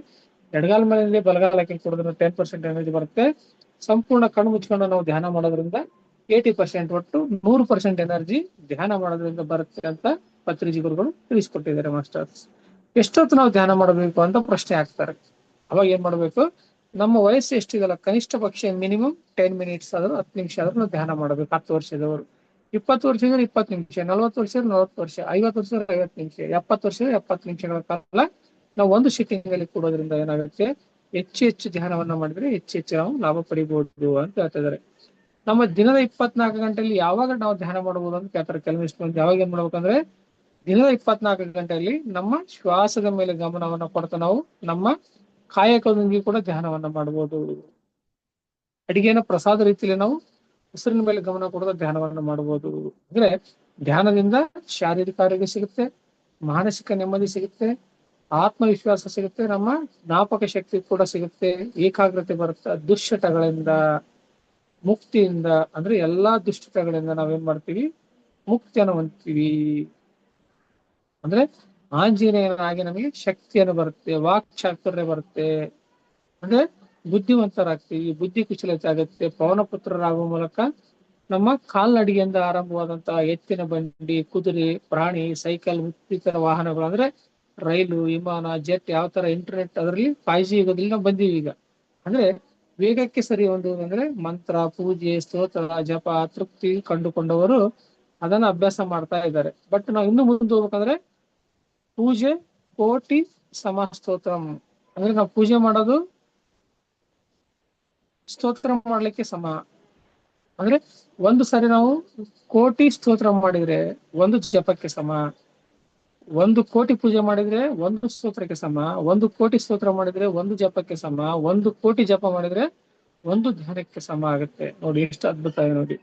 S1: ಎಡಗಾಲ ಮೇಲೆ ಬಲಗಾಲ ಕೈ ಕೊಡೋದ್ರಿಂದ ಟೆನ್ ಪರ್ಸೆಂಟ್ ಎನರ್ಜಿ ಬರುತ್ತೆ. ಸಂಪೂರ್ಣ ಕಣ್ಣು ಮುಚ್ಕೊಂಡು ನಾವು ಧ್ಯಾನ ಮಾಡೋದ್ರಿಂದ ಏಟಿ ಪರ್ಸೆಂಟ್ ಒಟ್ಟು ನೂರು ಪರ್ಸೆಂಟ್ ಎನರ್ಜಿ ಧ್ಯಾನ ಮಾಡೋದ್ರಿಂದ ಬರುತ್ತೆ ಅಂತ ಪತ್ರಿಜಿ ಗುರುಗಳು ತಿಳಿಸ್ಕೊಟ್ಟಿದ್ದಾರೆ, ಮಾಸ್ಟರ್ಸ್. ಎಷ್ಟೊತ್ತು ನಾವು ಧ್ಯಾನ ಮಾಡಬೇಕು ಅಂತ ಪ್ರಶ್ನೆ ಹಾಕ್ತಾರೆ. ಅವಾಗ ಏನ್ ಮಾಡಬೇಕು? ನಮ್ಮ ವಯಸ್ಸು ಎಷ್ಟಿದಲ್ಲ ಕನಿಷ್ಠ ಪಕ್ಷ ಮಿನಿಮಮ್ ಟೆನ್ ಮಿನಿಟ್ಸ್ ಆದ್ರೂ ಹತ್ತು ನಿಮಿಷ ಆದ್ರೂ ನಾವು ಧ್ಯಾನ ಮಾಡಬೇಕು, ಹತ್ತು ವರ್ಷದವರು. ಇಪ್ಪತ್ತು ವರ್ಷ ಇದ್ರೆ ಇಪ್ಪತ್ತು ನಿಮಿಷ, ನಲ್ವತ್ತು ವರ್ಷ ಇದ್ರೆ ನಲವತ್ತು ವರ್ಷ, ಐವತ್ತು ವರ್ಷ ಇದ್ರೆ ಐವತ್ತು ನಿಮಿಷ, ಎಪ್ಪತ್ತು ವರ್ಷ ಇದ್ರೆ ಎಪ್ಪತ್ತು ನಿಮಿಷಗಳ ಕಾಲ ನಾವು ಒಂದು ಸಿಟ್ಟಿಂಗ್ ಅಲ್ಲಿ ಕೊಡೋದ್ರಿಂದ ಏನಾಗುತ್ತೆ? ಹೆಚ್ಚು ಹೆಚ್ಚು ಧ್ಯಾನವನ್ನ ಮಾಡಿದ್ರೆ ಹೆಚ್ಚು ಹೆಚ್ಚು ನಾವು ಲಾಭ ಪಡಿಬಹುದು ಅಂತ ಹೇಳ್ತಾ ಇದಾರೆ ನಮ್ಮ ದಿನದ ಇಪ್ಪತ್ನಾಲ್ಕು ಗಂಟೆಯಲ್ಲಿ ಯಾವಾಗ ನಾವು ಧ್ಯಾನ ಮಾಡಬಹುದು ಅಂತ ಕೇಳ್ತಾರೆ ಕೆಲವಿಷ್ಟು ಮಂದಿ ಯಾವಾಗ ಏನ್ ಮಾಡ್ಬೇಕಂದ್ರೆ, ದಿನದ ಇಪ್ಪತ್ನಾಲ್ಕು ಗಂಟೆಯಲ್ಲಿ ನಮ್ಮ ಶ್ವಾಸದ ಮೇಲೆ ಗಮನವನ್ನ ಕೊಡ್ತಾ ನಾವು ನಮ್ಮ ಕಾಯಕದೊಂದಿಗೆ ಕೂಡ ಧ್ಯಾನವನ್ನ ಮಾಡಬಹುದು. ಅಡಿಗೆನ ಪ್ರಸಾದ ರೀತಿಯಲ್ಲಿ ನಾವು ಉಸಿರಿನ ಮೇಲೆ ಗಮನ ಕೊಡದ ಧ್ಯಾನವನ್ನ ಮಾಡಬಹುದು. ಅಂದ್ರೆ ಧ್ಯಾನದಿಂದ ಶಾರೀರಿಕ ಆರೋಗ್ಯ ಸಿಗುತ್ತೆ, ಮಾನಸಿಕ ನೆಮ್ಮದಿ ಸಿಗುತ್ತೆ, ಆತ್ಮವಿಶ್ವಾಸ ಸಿಗುತ್ತೆ, ನಮ್ಮ ಜ್ಞಾಪಕ ಶಕ್ತಿ ಕೂಡ ಸಿಗುತ್ತೆ, ಏಕಾಗ್ರತೆ ಬರುತ್ತೆ ದುಶ್ಚಟಗಳಿಂದ. ಮುಕ್ತಿಯಿಂದ, ಅಂದ್ರೆ ಎಲ್ಲಾ ದುಷ್ಟಿತಗಳಿಂದ ನಾವೇನ್ ಮಾಡ್ತೀವಿ? ಮುಕ್ತಿಯನ್ನು ಹೊಂದ್ತೀವಿ. ಅಂದ್ರೆ ಆಂಜನೇಯನಾಗಿ ನಮಗೆ ಶಕ್ತಿಯನ್ನು ಬರುತ್ತೆ ವಾಕ್ ಚಾತುರ್ಯ ಬರುತ್ತೆ. ಅಂದ್ರೆ ಬುದ್ಧಿವಂತರಾಗ್ತೀವಿ, ಬುದ್ಧಿ ಕುಶಲತೆ ಆಗುತ್ತೆ ಪವನ ಪುತ್ರರಾಗುವ ಮೂಲಕ ನಮ್ಮ ಕಾಲ್ನಡಿಗೆಯಿಂದ ಆರಂಭವಾದಂತಹ ಎತ್ತಿನ ಬಂಡಿ, ಕುದುರೆ, ಪ್ರಾಣಿ, ಸೈಕಲ್ ಮತ್ತಿತರ ವಾಹನಗಳು, ಅಂದ್ರೆ ರೈಲು, ವಿಮಾನ, ಜೆಟ್ ಯಾವ ತರ ಇಂಟರ್ನೆಟ್ ಅದರಲ್ಲಿ ಫೈವ್ ಜಿ ಯುಗದಲ್ಲಿ ನಾವು ಬಂದೀವಿ ಈಗ. ಅಂದ್ರೆ ವೇಗಕ್ಕೆ ಸರಿ ಹೊಂದುವುದಂದ್ರೆ ಮಂತ್ರ, ಪೂಜೆ, ಸ್ತೋತ್ರ, ಜಪ, ತೃಪ್ತಿ ಕಂಡುಕೊಂಡವರು ಅದನ್ನ ಅಭ್ಯಾಸ ಮಾಡ್ತಾ ಇದ್ದಾರೆ. ಬಟ್ ನಾವು ಇನ್ನು ಮುಂದೆ ಹೋಗ್ಬೇಕಂದ್ರೆ ಪೂಜೆ, ಕೋಟಿ ಸಮ ಸ್ತೋತ್ರಂ ಅಂದ್ರೆ ನಾವು ಪೂಜೆ ಮಾಡೋದು ಸ್ತೋತ್ರ ಮಾಡ್ಲಿಕ್ಕೆ ಸಮ. ಅಂದ್ರೆ ಒಂದು ಸಾರಿ ನಾವು ಕೋಟಿ ಸ್ತೋತ್ರ ಮಾಡಿದ್ರೆ ಒಂದು ಜಪಕ್ಕೆ ಸಮ. ಒಂದು ಕೋಟಿ ಪೂಜೆ ಮಾಡಿದ್ರೆ ಒಂದು ಸ್ತೋತ್ರಕ್ಕೆ ಸಮ, ಒಂದು ಕೋಟಿ ಸ್ತೋತ್ರ ಮಾಡಿದ್ರೆ ಒಂದು ಜಪಕ್ಕೆ ಸಮ, ಒಂದು ಕೋಟಿ ಜಪ ಮಾಡಿದ್ರೆ ಒಂದು ಧ್ಯಾನಕ್ಕೆ ಸಮ ಆಗುತ್ತೆ. ನೋಡಿ, ಎಷ್ಟು ಅದ್ಭುತ ನೋಡಿ.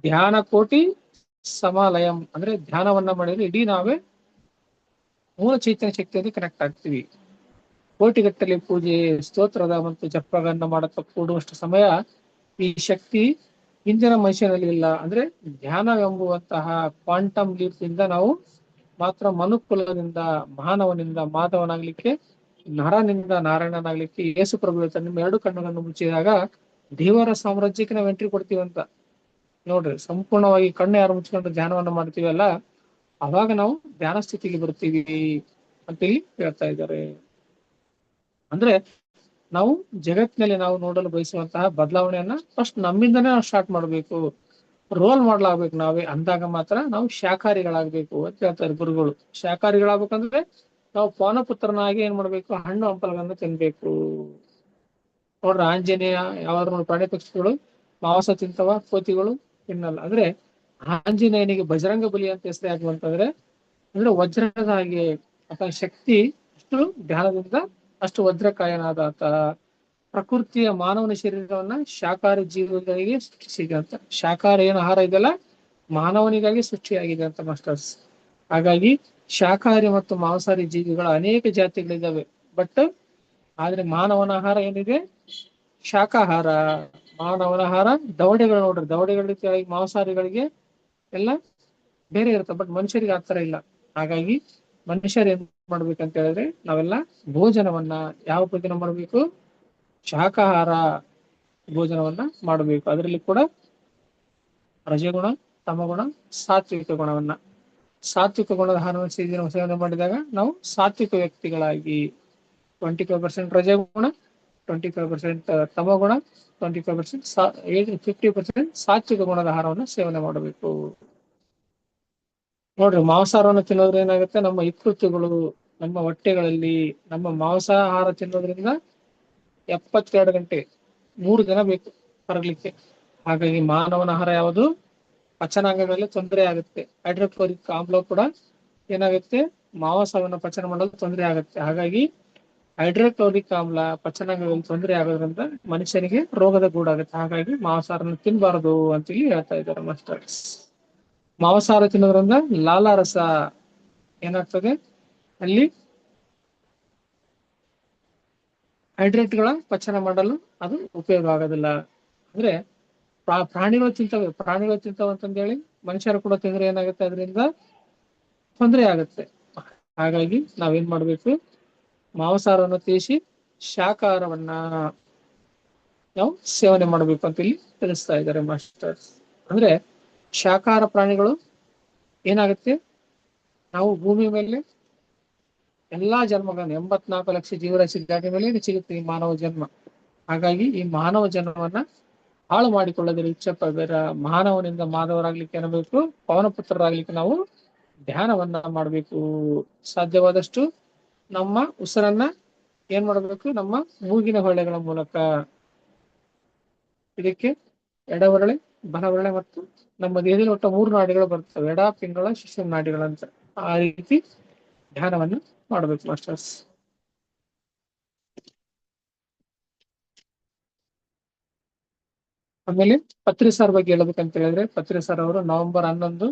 S1: ಧ್ಯಾನ ಕೋಟಿ ಸಮಾಲಯಂ. ಅಂದ್ರೆ ಧ್ಯಾನವನ್ನ ಮಾಡಿದ್ರೆ ಇಡೀ ನಾವೇ ಮೂಲ ಚೈತನ್ಯ ಶಕ್ತಿಯಲ್ಲಿ ಕನೆಕ್ಟ್ ಆಗ್ತೀವಿ. ಕೋಟಿಗಟ್ಟಲೆ ಪೂಜೆ, ಸ್ತೋತ್ರದ ಮತ್ತು ಜಪಗಳನ್ನ ಮಾಡತ್ತ ಕೂಡುವಷ್ಟು ಸಮಯ ಈ ಶಕ್ತಿ ಹಿಂದಿನ ಮನುಷ್ಯನಲ್ಲಿ ಇಲ್ಲ. ಅಂದ್ರೆ ಧ್ಯಾನವೆಂಬುವಂತಹ ಕ್ವಾಂಟಮ್ ಲೀಪ್ ಇಂದ ನಾವು ಮಾತ್ರ ಮನುಕುಲದಿಂದ, ಮಾನವನಿಂದ, ಮಾಧವನಾಗ್ಲಿಕ್ಕೆ, ನರನಿಂದ ನಾರಾಯಣನಾಗ್ಲಿಕ್ಕೆ ಯೇಸು ಪ್ರಭು ಹೇಳ್ತಾರೆ ನಿಮ್ಮ ಎರಡು ಕಣ್ಣುಗಳನ್ನು ಮುಚ್ಚಿದಾಗ ದೇವರ ಸಾಮ್ರಾಜ್ಯಕ್ಕೆ ನಾವು ಎಂಟ್ರಿ ಕೊಡ್ತೀವಿ ಅಂತ. ನೋಡ್ರಿ, ಸಂಪೂರ್ಣವಾಗಿ ಕಣ್ಣು ಯಾರು ಮುಚ್ಕೊಂಡು ಧ್ಯಾನವನ್ನ ಮಾಡ್ತೀವಲ್ಲ ಅವಾಗ ನಾವು ಧ್ಯಾನ ಸ್ಥಿತಿಗೆ ಬರ್ತೀವಿ ಅಂತ ಇಲ್ಲಿ ಹೇಳ್ತಾ ಇದ್ದಾರೆ. ಅಂದ್ರೆ ನಾವು ಜಗತ್ತಿನಲ್ಲಿ ನಾವು ನೋಡಲು ಬಯಸುವಂತಹ ಬದಲಾವಣೆಯನ್ನ ಫಸ್ಟ್ ನಮ್ಮಿಂದನೇ ನಾವು ಸ್ಟಾರ್ಟ್ ಮಾಡ್ಬೇಕು. ರೋಲ್ ಮಾಡ್ಲಾಗ್ಬೇಕು ನಾವೇ ಅಂದಾಗ ಮಾತ್ರ ನಾವು ಶಾಖಾರಿಗಳಾಗ್ಬೇಕು ಅಂತ ಹೇಳ್ತಾರೆ ಗುರುಗಳು. ಶಾಖಾರಿಗಳಾಗ್ಬೇಕಂದ್ರೆ ನಾವು ಪಾನಪುತ್ರನಾಗಿ ಏನ್ ಮಾಡ್ಬೇಕು? ಹಣ್ಣು ಹಂಪಲುಗಳನ್ನ ತಿನ್ಬೇಕು. ನೋಡ್ರ ಆಂಜನೇಯ ಯಾವ್ದಾದ್ರು ಪ್ರಾಣಿ ಪಕ್ಷಿಗಳು, ಮಾಂಸ ತಿಂತವ, ಕೋತಿಗಳು ತಿನ್ನಲ್ಲ. ಅಂದ್ರೆ ಆಂಜನೇಯನಿಗೆ ಬಜರಂಗ ಬಲಿ ಅಂತ ಹೆಸರು ಯಾಕೆ ಅಂತಂದ್ರೆ ಅಂದ್ರೆ ವಜ್ರದ ಹಾಗೆ ಶಕ್ತಿ ಅಷ್ಟು ಧ್ಯಾನದಿಂದ ಅಷ್ಟು ವಜ್ರಕಾಯನಾದ ಆತ ಪ್ರಕೃತಿಯ ಮಾನವನ ಶರೀರವನ್ನ ಶಾಖಾಹಾರಿ ಜೀವಿಗಳಿಗೆ ಸೃಷ್ಟಿಸಿದೆ ಅಂತ. ಶಾಕಾಹಾರ ಏನು ಆಹಾರ ಇದೆಯಲ್ಲ ಮಾನವನಿಗಾಗಿ ಸೃಷ್ಟಿಯಾಗಿದೆ ಅಂತ ಮಾಸ್ಟರ್ಸ್. ಹಾಗಾಗಿ ಶಾಖಾಹಾರಿ ಮತ್ತು ಮಾಂಸಾಹಾರಿ ಜೀವಿಗಳ ಅನೇಕ ಜಾತಿಗಳಿದ್ದಾವೆ. ಬಟ್ ಆದ್ರೆ ಮಾನವನ ಆಹಾರ ಏನಿದೆ? ಶಾಖಾಹಾರ ಮಾನವನ ಆಹಾರ ದವಡೆಗಳು ನೋಡ್ರಿ, ದವಡೆಗಳ ರೀತಿಯಾಗಿ ಮಾಂಸಾಹಾರಿಗಳಿಗೆ ಎಲ್ಲ ಬೇರೆ ಇರುತ್ತೆ, ಬಟ್ ಮನುಷ್ಯರಿಗೆ ಆತರ ಇಲ್ಲ. ಹಾಗಾಗಿ ಮನುಷ್ಯರು ಏನ್ ಮಾಡ್ಬೇಕಂತ ಹೇಳಿದ್ರೆ ನಾವೆಲ್ಲ ಭೋಜನವನ್ನ ಯಾವ ಭೋಜನ ಮಾಡ್ಬೇಕು? ಶಾಕಾಹಾರ ಭೋಜನವನ್ನ ಮಾಡಬೇಕು. ಅದರಲ್ಲಿ ಕೂಡ ರಜಗುಣ ತಮಗುಣ ಸಾತ್ವಿಕ ಗುಣವನ್ನ. ಸಾತ್ವಿಕ ಗುಣದ ಆಹಾರವನ್ನು ಸೇವನೆ ಮಾಡಿದಾಗ ನಾವು ಸಾತ್ವಿಕ ವ್ಯಕ್ತಿಗಳಾಗಿ ಟ್ವೆಂಟಿ ಫೈವ್ ಪರ್ಸೆಂಟ್ ರಜಗುಣ twenty five percent ತಮಗುಣ twenty five percent fifty percent ಸಾತ್ವಿಕ ಗುಣದ ಆಹಾರವನ್ನು ಸೇವನೆ ಮಾಡಬೇಕು. ನೋಡ್ರಿ, ಮಾಂಸಾಹಾರವನ್ನು ತಿನ್ನೋದ್ರ ಏನಾಗುತ್ತೆ? ನಮ್ಮ ಇಕೃತಿಗಳು ನಮ್ಮ ಹೊಟ್ಟೆಗಳಲ್ಲಿ, ನಮ್ಮ ಮಾಂಸಾಹಾರ ತಿನ್ನೋದ್ರಿಂದ ಎಪ್ಪತ್ತೆರಡು ಗಂಟೆ, ಮೂರು ದಿನ ಬೇಕು ಕರಗಲಿಕ್ಕೆ ಹಾಗಾಗಿ ಮಾನವನ ಆಹಾರ ಯಾವುದು? ಪಚನಾಂಗಗಳಲ್ಲಿ ತೊಂದರೆ ಆಗುತ್ತೆ. ಹೈಡ್ರೋಕ್ಲೋರಿಕ್ ಆಮ್ಲ ಕೂಡ ಏನಾಗುತ್ತೆ? ಮಾಂಸವನ್ನು ಪಚನ ಮಾಡಲು ತೊಂದರೆ ಆಗುತ್ತೆ. ಹಾಗಾಗಿ ಹೈಡ್ರೋಕ್ಲೋರಿಕ್ ಆಮ್ಲ ಪಚನಾಂಗಗಳಲ್ಲಿ ತೊಂದರೆ ಆಗೋದ್ರಿಂದ ಮನುಷ್ಯನಿಗೆ ರೋಗದ ಗೂಡಾಗುತ್ತೆ. ಹಾಗಾಗಿ ಮಾಂಸಾಹಾರನ ತಿನ್ನಬಾರದು ಅಂತೇಳಿ ಹೇಳ್ತಾ ಇದ್ದಾರೆ ಮಾಸ್ಟರ್ಸ್ ಮಾವಸಾರ ತಿನ್ನೋದ್ರಿಂದ ಲಾಲಾರಸ ಏನಾಗ್ತದೆ? ಅಲ್ಲಿ ಹೈಡ್ರೇಟ್ಗಳ ಪಚನ ಮಾಡಲು ಅದು ಉಪಯೋಗ ಆಗೋದಿಲ್ಲ. ಅಂದ್ರೆ ಪ್ರಾ- ಪ್ರಾಣಿಗಳು ತಿಂತವೆ ಪ್ರಾಣಿಗಳು ತಿಂತವೆ ಅಂತಂದೇಳಿ ಮನುಷ್ಯರು ಕೂಡ ತಿಂದ್ರೆ ಏನಾಗುತ್ತೆ ಅದರಿಂದ ತೊಂದರೆ ಆಗುತ್ತೆ. ಹಾಗಾಗಿ ನಾವೇನ್ ಮಾಡ್ಬೇಕು? ಮಾಂಸಾಹಾರವನ್ನು ತೀಸಿ ಶಾಖಾಹಾರವನ್ನ ನಾವು ಸೇವನೆ ಮಾಡಬೇಕು ಅಂತ ಇಲ್ಲಿ ತಿಳಿಸ್ತಾ ಇದ್ದಾರೆ ಮಾಸ್ಟರ್ಸ್ ಅಂದ್ರೆ ಶಾಖಾಹಾರ ಪ್ರಾಣಿಗಳು ಏನಾಗುತ್ತೆ? ನಾವು ಭೂಮಿ ಮೇಲೆ ಎಲ್ಲಾ ಜನ್ಮಗಳನ್ನು ಎಂಬತ್ನಾಲ್ಕು ಲಕ್ಷ ಜೀವರಾಶಿ ದಾಟಿ ಮೇಲೆ ಸಿಗುತ್ತೆ ಈ ಮಾನವ ಜನ್ಮ. ಹಾಗಾಗಿ ಈ ಮಾನವ ಜನ್ಮವನ್ನ ಹಾಳು ಮಾಡಿಕೊಳ್ಳೋದ್ರ ಇಚ್ಛೆ ಬೇರೆ, ಮಾನವನಿಂದ ಮಾನವರಾಗ್ಲಿಕ್ಕೆ ಏನಬೇಕು ಪವನ ಪುತ್ರರಾಗ್ಲಿಕ್ಕೆ ನಾವು ಧ್ಯಾನವನ್ನ ಮಾಡಬೇಕು. ಸಾಧ್ಯವಾದಷ್ಟು ನಮ್ಮ ಉಸಿರನ್ನ ಏನ್ ಮಾಡಬೇಕು? ನಮ್ಮ ಮೂಗಿನ ಹೊಳೆಗಳ ಮೂಲಕ. ಇದಕ್ಕೆ ಎಡವರಳೆ ಬಲವರಳೆ ಮತ್ತು ನಮ್ಮ ದೇಹದಲ್ಲಿ ಒಟ್ಟು ಮೂರು ನಾಡಿಗಳು ಬರ್ತವೆ ಎಡ, ಪಿಂಗಳ, ಶಿಶು ನಾಡಿಗಳಂತ. ಆ ರೀತಿ ಧ್ಯಾನವನ್ನು ಮಾಡಬೇಕು ಮಾಸ್ಟರ್ಸ್ ಆಮೇಲೆ ಪತ್ರಿ ಸರ್ ಬಗ್ಗೆ ಹೇಳ್ಬೇಕಂತ ಹೇಳಿದ್ರೆ, ಪತ್ರಿ ಸರ್ ಅವರು ನವೆಂಬರ್ ಹನ್ನೊಂದು,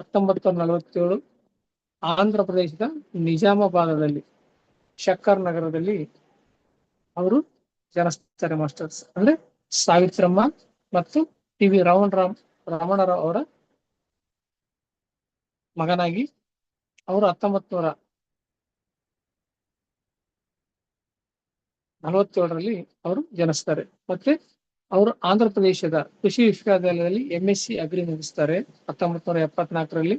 S1: ಹತ್ತೊಂಬತ್ತು ನಲವತ್ತೇಳು ಆಂಧ್ರ ಪ್ರದೇಶದ ನಿಜಾಮಾಬಾದದಲ್ಲಿ ಶಕ್ಕರ್ ನಗರದಲ್ಲಿ ಅವರು ಜನಿಸ್ತಾರೆ ಮಾಸ್ಟರ್ಸ್ ಅಂದ್ರೆ ಸಾವಿತ್ರಮ್ಮ ಮತ್ತು ಟಿ ವಿ ರಾವಣ ರಾಮ್, ರಮಣರಾವ್ ಅವರ ಮಗನಾಗಿ ಅವರು ಹತ್ತೊಂಬತ್ ನೂರ ನಲವತ್ತೇಳರಲ್ಲಿ ಅವರು ಜನಿಸ್ತಾರೆ. ಮತ್ತೆ ಅವರು ಆಂಧ್ರ ಪ್ರದೇಶದ ಕೃಷಿ ವಿಶ್ವವಿದ್ಯಾಲಯದಲ್ಲಿ ಎಂ ಎಸ್ ಸಿ ಅಗ್ರಿ ಮುಗಿಸ್ತಾರೆ. ಹತ್ತೊಂಬತ್ ನೂರ ಎಪ್ಪತ್ನಾಲ್ಕರಲ್ಲಿ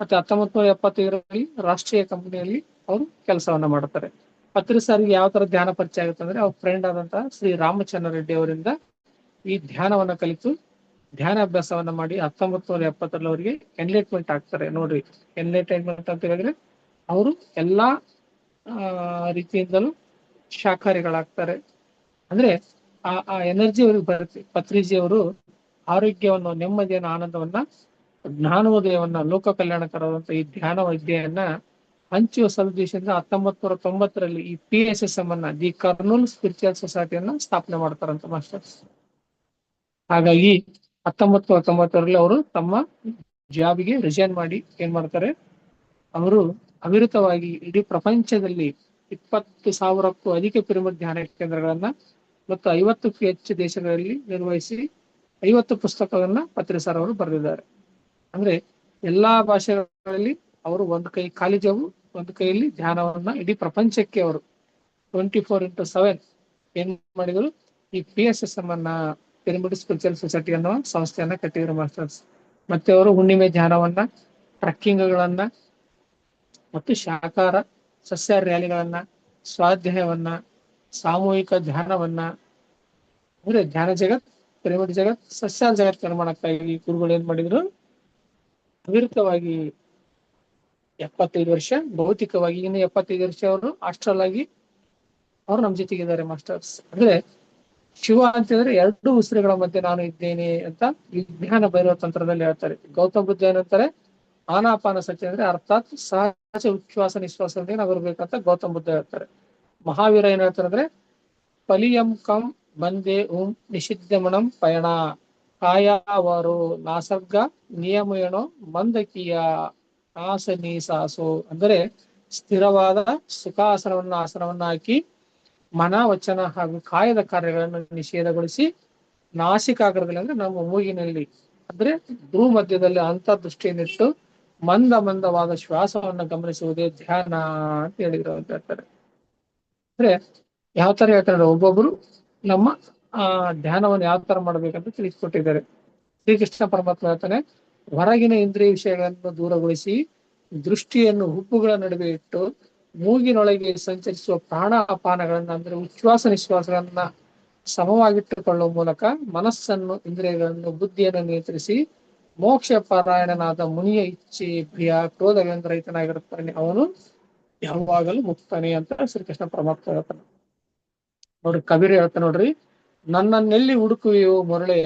S1: ಮತ್ತೆ ಹತ್ತೊಂಬತ್ ನೂರ ಎಪ್ಪತ್ತೈದರಲ್ಲಿ ರಾಷ್ಟ್ರೀಯ ಕಂಪನಿಯಲ್ಲಿ ಅವರು ಕೆಲಸವನ್ನ ಮಾಡ್ತಾರೆ. ಪತ್ರ ಸಾರಿಗೆ ಯಾವ ತರ ಧ್ಯಾನ ಪರಿಚಯ ಆಗುತ್ತೆ ಅಂದ್ರೆ ಅವ್ರ ಫ್ರೆಂಡ್ ಆದಂತಹ ಶ್ರೀ ರಾಮಚಂದ್ರ ರೆಡ್ಡಿ ಅವರಿಂದ ಈ ಧ್ಯಾನವನ್ನ ಕಲಿತು ಧ್ಯಾನ ಅಭ್ಯಾಸವನ್ನ ಮಾಡಿ ಹತ್ತೊಂಬತ್ ನೂರ ಎಪ್ಪತ್ತರಲ್ಲಿ ಅವರಿಗೆ ಎನ್ಲೈಟ್ಮೆಂಟ್ ಆಗ್ತಾರೆ. ನೋಡ್ರಿ ಎನ್ಲೈಟ್ಮೆಂಟ್ ಅಂತ ಹೇಳಿದ್ರೆ ಅವರು ಎಲ್ಲಾ ರೀತಿಯಿಂದಲೂ ಶಾಕಾಹಾರಿಗಳಾಗ್ತಾರೆ ಅಂದ್ರೆ ಆ ಆ ಎನರ್ಜಿ ಅವ್ರಿಗೆ ಬರುತ್ತೆ. ಪತ್ರಿಜಿ ಅವರು ಆರೋಗ್ಯವನ್ನು, ನೆಮ್ಮದಿಯನ್ನು, ಆನಂದವನ್ನ, ಜ್ಞಾನೋದಯವನ್ನ, ಲೋಕ ಕಲ್ಯಾಣಕರವಾದಂತ ಈ ಧ್ಯಾನ ವಿದ್ಯೆಯನ್ನ ಹಂಚುವ ಸದುದ್ದೇಶದಿಂದ ಹತ್ತೊಂಬತ್ ನೂರ ತೊಂಬತ್ತರಲ್ಲಿ ಈ ಪಿ ಎಸ್ ಎಸ್ ಎಂ ಅನ್ನ, ದಿ ಕರ್ನೂಲ್ ಸ್ಪಿರಿಚುವಲ್ ಸೊಸೈಟಿಯನ್ನ ಸ್ಥಾಪನೆ ಮಾಡ್ತಾರಂತ ಮಾಸ್ಟರ್ಸ್ ಹಾಗಾಗಿ ಹತ್ತೊಂಬತ್ ನೂರ ತೊಂಬತ್ತರಲ್ಲಿ ಅವರು ತಮ್ಮ ಜಾಬ್ಗೆ ರಿಸೈನ್ ಮಾಡಿ ಏನ್ ಮಾಡ್ತಾರೆ? ಅವರು ಅವಿರತವಾಗಿ ಇಡೀ ಪ್ರಪಂಚದಲ್ಲಿ ಇಪ್ಪತ್ತು ಸಾವಿರಕ್ಕೂ ಅಧಿಕ ಪಿರಮಿಡ್ ಧ್ಯಾನ ಕೇಂದ್ರಗಳನ್ನ ಮತ್ತು ಐವತ್ತಕ್ಕೂ ಹೆಚ್ಚು ದೇಶಗಳಲ್ಲಿ ನಿರ್ವಹಿಸಿ ಐವತ್ತು ಪುಸ್ತಕಗಳನ್ನ ಪತ್ರಿ ಸರ್ ಅವರು ಬರೆದಿದ್ದಾರೆ. ಅಂದ್ರೆ ಎಲ್ಲಾ ಭಾಷೆಗಳಲ್ಲಿ ಅವರು ಒಂದು ಕೈ ಕಾಲೇಜವು ಜವು ಒಂದು ಕೈಯಲ್ಲಿ ಧ್ಯಾನವನ್ನ ಇಡೀ ಪ್ರಪಂಚಕ್ಕೆ ಅವರು ಟ್ವೆಂಟಿ ಫೋರ್ ಇಂಟು ಸೆವೆನ್ ಏನ್ ಮಾಡಿದ್ರು? ಈ ಪಿ ಎಸ್ ಎಸ್ ಎಂ ಅನ್ನ ಪಿರಮಿಡ್ ಸ್ಪಿರಿಚುವಲ್ ಸೊಸೈಟಿ ಅನ್ನೋ ಸಂಸ್ಥೆಯನ್ನ ಕಟ್ಟಿದ್ರು ಮಾಸ್ಟರ್ಸ್. ಮತ್ತೆ ಅವರು ಹುಣ್ಣಿಮೆ ಧ್ಯಾನವನ್ನ, ಟ್ರಕ್ಕಿಂಗ್ಗಳನ್ನ ಮತ್ತು ಶಾಕಾರ ಸಸ್ಯ ರ್ಯಾಲಿಗಳನ್ನ ಸ್ವಾಧ್ಯಾಯವನ್ನ ಸಾಮೂಹಿಕ ಧ್ಯಾನವನ್ನ, ಅಂದ್ರೆ ಧ್ಯಾನ ಜಗತ್ ಪಿರಮಿಡ್ ಜಗತ್, ಸಸ್ಯ ಜಗತ್ ನಿರ್ಮಾಣಕ್ಕಾಗಿ ಗುರುಗಳು ಏನ್ ಮಾಡಿದ್ರು? ಅವಿರುತವಾಗಿ ಎಪ್ಪತ್ತೈದು ವರ್ಷ, ಭೌತಿಕವಾಗಿ ಇನ್ನು ಎಪ್ಪತ್ತೈದು ವರ್ಷ ಅವರು ಆಸ್ಟ್ರಲ್ ಆಗಿ ಅವ್ರು ನಮ್ಮ ಜೊತೆಗಿದ್ದಾರೆ ಮಾಸ್ಟರ್ಸ್. ಅಂದ್ರೆ ಶಿವ ಅಂತಂದ್ರೆ ಎರಡು ಉಸಿರುಗಳ ಮಧ್ಯೆ ನಾನು ಇದ್ದೇನೆ ಅಂತ ವಿಜ್ಞಾನ ಭೈರವ ತಂತ್ರದಲ್ಲಿ ಹೇಳ್ತಾರೆ. ಗೌತಮ ಬುದ್ಧ ಏನಂತಾರೆ? ಆನಾಪಾನ ಸತಿ ಅಂದ್ರೆ ಅರ್ಥಾತ್ ಸಹಜ ಉಚ್ಛ್ವಾಸ ನಿಶ್ವಾಸದಿಂದ ನಾವು ಇರ್ಬೇಕಂತ ಗೌತಮ ಬುದ್ಧ ಹೇಳ್ತಾರೆ. ಮಹಾವೀರ ಏನ್ ಹೇಳ್ತಾರೆ ಅಂದ್ರೆ, ಪಲಿಯಂ ಕಂ ಬಂದೆ ಓಂ ನಿಷಿದ್ಧಮಣಂ ಪಯಣ. ಕಾಯಾವರು ನಾಸರ್ಗ ಏನೋ ಮಂದಕೀಯ ಆಸ ನೀಸಾಸು ಅಂದರೆ ಸ್ಥಿರವಾದ ಸುಖಾಸನವನ್ನ ಆಸನವನ್ನ ಹಾಕಿ ಮನ ವಚನ ಹಾಗೂ ಕಾಯದ ಕಾರ್ಯಗಳನ್ನು ನಿಷೇಧಗೊಳಿಸಿ ನಾಸಿಕಾಗ್ರದಲ್ಲಿ ಅಂದ್ರೆ ನಮ್ಮ ಮೂಗಿನಲ್ಲಿ ಅಂದ್ರೆ ಭೂಮಧ್ಯದಲ್ಲಿ ಅಂತರ್ದೃಷ್ಟಿಯನ್ನಿಟ್ಟು ಮಂದ ಮಂದವಾದ ಶ್ವಾಸವನ್ನ ಗಮನಿಸುವುದೇ ಧ್ಯಾನ ಅಂತ ಹೇಳಿದ್ರು ಅಂತ ಹೇಳ್ತಾರೆ. ಅಂದ್ರೆ ಯಾವ ತರ ಹೇಳ್ತಾರೆ ಒಬ್ಬೊಬ್ರು ನಮ್ಮ, ಆ, ಧ್ಯಾನವನ್ನು ಯಾವ ತರ ಮಾಡ್ಬೇಕಂತ ತಿಳಿಸ್ಕೊಟ್ಟಿದ್ದಾರೆ. ಶ್ರೀಕೃಷ್ಣ ಪರಮಾತ್ಮ ಹೇಳ್ತಾನೆ, ಹೊರಗಿನ ಇಂದ್ರಿಯ ವಿಷಯಗಳನ್ನು ದೂರಗೊಳಿಸಿ, ದೃಷ್ಟಿಯನ್ನು ಹುಬ್ಬುಗಳ ನಡುವೆ ಇಟ್ಟು, ಮೂಗಿನೊಳಗೆ ಸಂಚರಿಸುವ ಪ್ರಾಣ ಅಪಾನಗಳನ್ನ ಅಂದ್ರೆ ಉಚ್ಛ್ವಾಸ ನಿಶ್ವಾಸಗಳನ್ನ ಸಮವಾಗಿಟ್ಟುಕೊಳ್ಳುವ ಮೂಲಕ ಮನಸ್ಸನ್ನು, ಇಂದ್ರಿಯಗಳನ್ನು, ಬುದ್ಧಿಯನ್ನು ನಿಯಂತ್ರಿಸಿ ಮೋಕ್ಷ ಪಾರಾಯಣನಾದ ಮುನಿಯ ಇಚ್ಛೆ ಪ್ರಿಯ ಕ್ರೋಧಗಳಿಂದ ರಹಿತನಾಗಿರುತ್ತಾನೆ ಅವನು ಯಾವಾಗಲೂ ಮುಕ್ತಾನೆ ಅಂತ ಶ್ರೀಕೃಷ್ಣ ಪರಮಾತ್ಮ ಹೇಳ್ತಾನೆ. ನೋಡ್ರಿ ಕಬೀರ್ ಹೇಳ್ತಾನೆ ನೋಡ್ರಿ, ನನ್ನನ್ನೆಲ್ಲಿ ಹುಡುಕುವೆಯೋ ಮೊರಳೆ,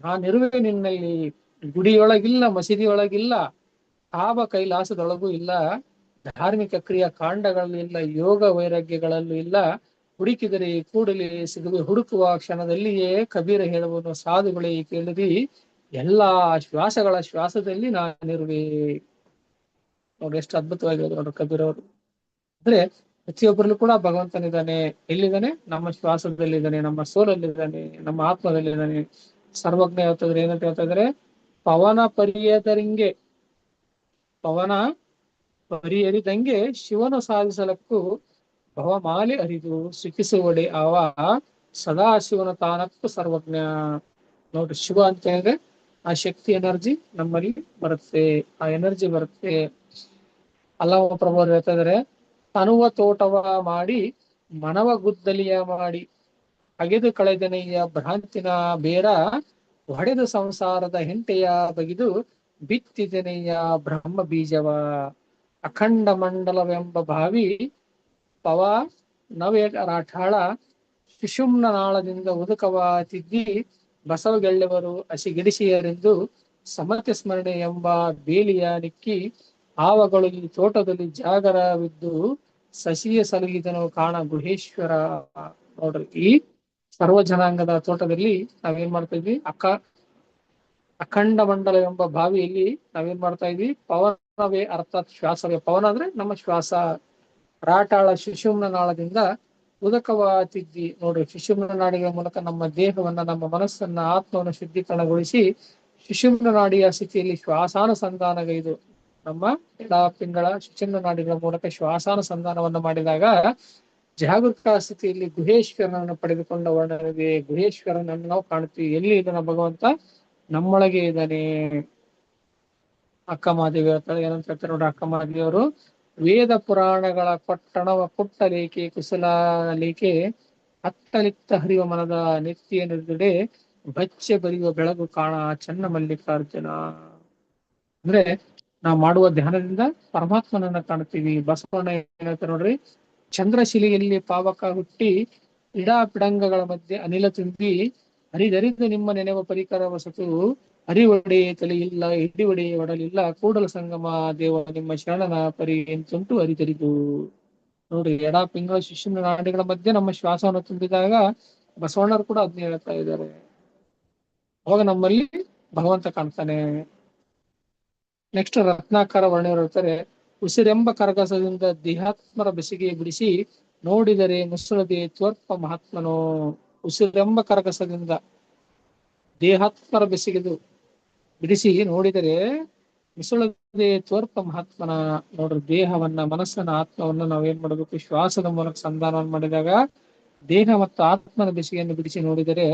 S1: ನಾನಿರುವೆ ನಿನ್ನಲ್ಲಿ. ಗುಡಿಯೊಳಗಿಲ್ಲ, ಮಸೀದಿಯೊಳಗಿಲ್ಲ ಆವ ಕೈಲಾಸದೊಳಗೂ ಇಲ್ಲ. ಧಾರ್ಮಿಕ ಕ್ರಿಯಾ ಕಾಂಡಗಳಲ್ಲೂ ಇಲ್ಲ, ಯೋಗ ವೈರಾಗ್ಯಗಳಲ್ಲೂ ಇಲ್ಲ. ಹುಡುಕಿದರೆ ಕೂಡಲೇ ಸಿಗುವೆ. ಹುಡುಕುವ ಕ್ಷಣದಲ್ಲಿಯೇ ಕಬೀರ ಹೇಳುವನು, ಸಾಧುಗಳೇ ಕೇಳಿದಿ ಎಲ್ಲಾ ಶ್ವಾಸಗಳ ಶ್ವಾಸದಲ್ಲಿ ನಾನಿರುವೆ ನೋಡ್ರಿ ಎಷ್ಟು ಅದ್ಭುತವಾಗಿ ಹೇಳಿದ್ರು ನೋಡ್ರಿ ಕಬೀರ್ ಅವರು. ಅಂದ್ರೆ ಪ್ರತಿಯೊಬ್ಬರಲ್ಲೂ ಕೂಡ ಭಗವಂತನಿದ್ದಾನೆ, ಎಲ್ಲಿದ್ದಾನೆ? ನಮ್ಮ ಶ್ವಾಸದಲ್ಲಿದ್ದಾನೆ, ನಮ್ಮ ಸೋಲಲ್ಲಿದ್ದಾನೆ, ನಮ್ಮ ಆತ್ಮದಲ್ಲಿದ್ದಾನೆ. ಸರ್ವಜ್ಞ ಹೇಳ್ತಿದ್ರೆ ಏನಂತ ಹೇಳ್ತಾ ಇದ್ರೆ ಪವನ ಪರಿಯದರಿಂಗೆ. ಪವನ ಪರಿಯರಿದಂಗೆ ಶಿವನು ಸಾಧಿಸಲಕ್ಕೂ ಭವಮಾಲೆ ಅರಿದು ಸುಖಿಸುವಡೆ ಅವ ಸದಾ ಶಿವನ ತಾನಕ್ಕೂ ಸರ್ವಜ್ಞ. ನೋಡ್ರಿ ಶಿವ ಅಂತ ಹೇಳಿದ್ರೆ ಆ ಶಕ್ತಿ ಎನರ್ಜಿ ನಮ್ಮಲ್ಲಿ ಬರುತ್ತೆ, ಆ ಎನರ್ಜಿ ಬರುತ್ತೆ. ಅಲ್ಲವ ಪ್ರಭು ಹೇಳ್ತಾ ತನುವ ತೋಟವ ಮಾಡಿ, ಮನವ ಗುದ್ದಲಿಯ ಮಾಡಿ, ಅಗೆದು ಕಳೆದನೆಯ ಭ್ರಾಂತಿನ ಬೇರ ಹೊಡೆದು ಸಂಸಾರದ ಹೆಂಟೆಯ ಬಗೆದು ಬಿತ್ತಿದನೆಯ ಬ್ರಹ್ಮ ಬೀಜವ. ಅಖಂಡ ಮಂಡಲವೆಂಬ ಭಾವಿ, ಪವ ನವೇ ರಾಠಾಳ ಶಿಶುಮ್ನ ನಾಳದಿಂದ ಉದುಕವ ತಿದ್ದಿ ಬಸವಗೆಳ್ಳೆವರು ಹಸಿಗಿಡಿಸಿಯರೆಂದು ಸಮತ್ಯ ಸ್ಮರಣೆ ಎಂಬ ಬೇಲಿಯ ನಿಕ್ಕಿ ಆವಗಳು ಈ ತೋಟದಲ್ಲಿ ಜಾಗರವಿದ್ದು ಸಸಿಯ ಸಲಗಿದನು ಕಾಣ ಗುಹೇಶ್ವರ. ನೋಡ್ರಿ, ಈ ಸರ್ವ ಜನಾಂಗದ ತೋಟದಲ್ಲಿ ನಾವೇನ್ ಮಾಡ್ತಾ ಇದ್ವಿ? ಅಕ್ಕ ಅಖಂಡ ಮಂಡಲ ಎಂಬ ಬಾವಿಯಲ್ಲಿ ನಾವೇನ್ ಮಾಡ್ತಾ ಇದ್ವಿ? ಪವನವೇ ಅರ್ಥಾತ್ ಶ್ವಾಸವೇ. ಪವನ ಅಂದ್ರೆ ನಮ್ಮ ಶ್ವಾಸ. ರಾಟಾಳ ಶಿಶುಮ್ನ ನಾಳದಿಂದ ಉದಕವ ತಿದ್ದಿ ನೋಡ್ರಿ ಶಿಶುಮ್ನ ನಾಡಿಯ ಮೂಲಕ ನಮ್ಮ ದೇಹವನ್ನ, ನಮ್ಮ ಮನಸ್ಸನ್ನ, ಆತ್ಮವನ್ನು ಶುದ್ಧೀಕರಣಗೊಳಿಸಿ ಶಿಶುಮ್ನ ನಾಡಿಯ ಸ್ಥಿತಿಯಲ್ಲಿ ಶ್ವಾಸಾನುಸಂಧಾನಗೈದು ನಮ್ಮ ಎಡ ಪಿಂಗಳ ಶಿಶುಮ್ನ ನಾಡಿಗಳ ಮೂಲಕ ಶ್ವಾಸಾನುಸಂಧಾನವನ್ನು ಮಾಡಿದಾಗ ಜಾಗೃತ ಸ್ಥಿತಿಯಲ್ಲಿ ಗುಹೇಶ್ವರನನ್ನು ಪಡೆದುಕೊಂಡ ವರ್ಣನಿದೆ ಗುಹೇಶ್ವರನನ್ನು ನಾವು ಕಾಣ್ತೀವಿ ಎಲ್ಲಿ ಇದನ್ನ ಭಗವಂತ? ನಮ್ಮೊಳಗೆ ಇದ್ದಾನೆ. ಅಕ್ಕ ಮಾದೇವಿ ಹೇಳ್ತಾರೆ ಏನಂತ ಹೇಳ್ತಾರೆ ನೋಡ್ರಿ, ಅಕ್ಕ ವೇದ ಪುರಾಣಗಳ ಪಟ್ಟಣವ ಪುಟ್ಟ ಲೇಖೆ ಕುಶಲ ಲೇಖೆ ಅತ್ತಲಿತ್ತ ಹರಿವ ಮನದ ನೆತ್ತಿಯ ನಿರ್ದಡೆ ಬಚ್ಚೆ ಬರಿಯುವ ಬೆಳಗು ಕಾಣ ಚನ್ನ ಮಲ್ಲಿಕಾರ್ಜುನ. ಅಂದ್ರೆ ನಾವು ಮಾಡುವ ಧ್ಯಾನದಿಂದ ಪರಮಾತ್ಮನನ್ನ ಕಾಣ್ತೀವಿ ಬಸವಣ್ಣ ಹೇಳ್ತಾರೆ ನೋಡ್ರಿ, ಚಂದ್ರಶಿಲೆಯಲ್ಲಿ ಪಾವಕ ಹುಟ್ಟಿ ಇಡಾ ಪಿಡಂಗಗಳ ಮಧ್ಯೆ ಅನಿಲ ತುಂಬಿ ಹರಿದರಿದು ನಿಮ್ಮ ನೆನೆವ ಪರಿಕರ ವಸತು ಹರಿವಡೆ ತಲೆ ಇಲ್ಲ ಹಿಡಿವಡೆ ಒಡಲಿಲ್ಲ, ಕೂಡಲ ಸಂಗಮ, ದೇವ ನಿಮ್ಮ ಶರಣನ ಪರಿ ಎಂತುಂಟು ಅರಿತರಿದು. ನೋಡ್ರಿ ಎಡ ಪಿಂಗಳ ಶಿಷ್ಯನ ನಾಡಿಗಳ ಮಧ್ಯೆ ನಮ್ಮ ಶ್ವಾಸವನ್ನು ತುಂಬಿದಾಗ ಬಸವಣ್ಣರು ಕೂಡ ಅದನ್ನ ಹೇಳ್ತಾ ಇದ್ದಾರೆ. ಅವಾಗ ನಮ್ಮಲ್ಲಿ ಭಗವಂತ ಕಾಣ್ತಾನೆ. ನೆಕ್ಸ್ಟ್ ರತ್ನಾಕರ ವರ್ಣರು ಹೇಳ್ತಾರೆ, ಉಸಿರೆಂಬ ಕರಗಸದಿಂದ ದೇಹಾತ್ಮರ ಬೆಸಿಗೆ ಬಿಡಿಸಿ ನೋಡಿದರೆ ಮುಸುಳದೆ ತ್ವರ್ಪ ಮಹಾತ್ಮನೋ. ಉಸಿರೆಂಬ ಕರಗಸದಿಂದ ದೇಹಾತ್ಮರ ಬೆಸಿಗೆದು ಬಿಡಿಸಿ ನೋಡಿದರೆ ಮಿಸುಳದೆ ತೋರ್ಪ ಮಹಾತ್ಮನ ನೋಡ್ರಿ, ದೇಹವನ್ನ, ಮನಸ್ಸನ್ನ, ಆತ್ಮವನ್ನ ನಾವೇನ್ ಮಾಡಬೇಕು? ಶ್ವಾಸದ ಮೂಲಕ ಸಂಧಾನವನ್ನು ಮಾಡಿದಾಗ ದೇಹ ಮತ್ತು ಆತ್ಮನ ದಿಶೆಯನ್ನು ಬಿಡಿಸಿ ನೋಡಿದರೆ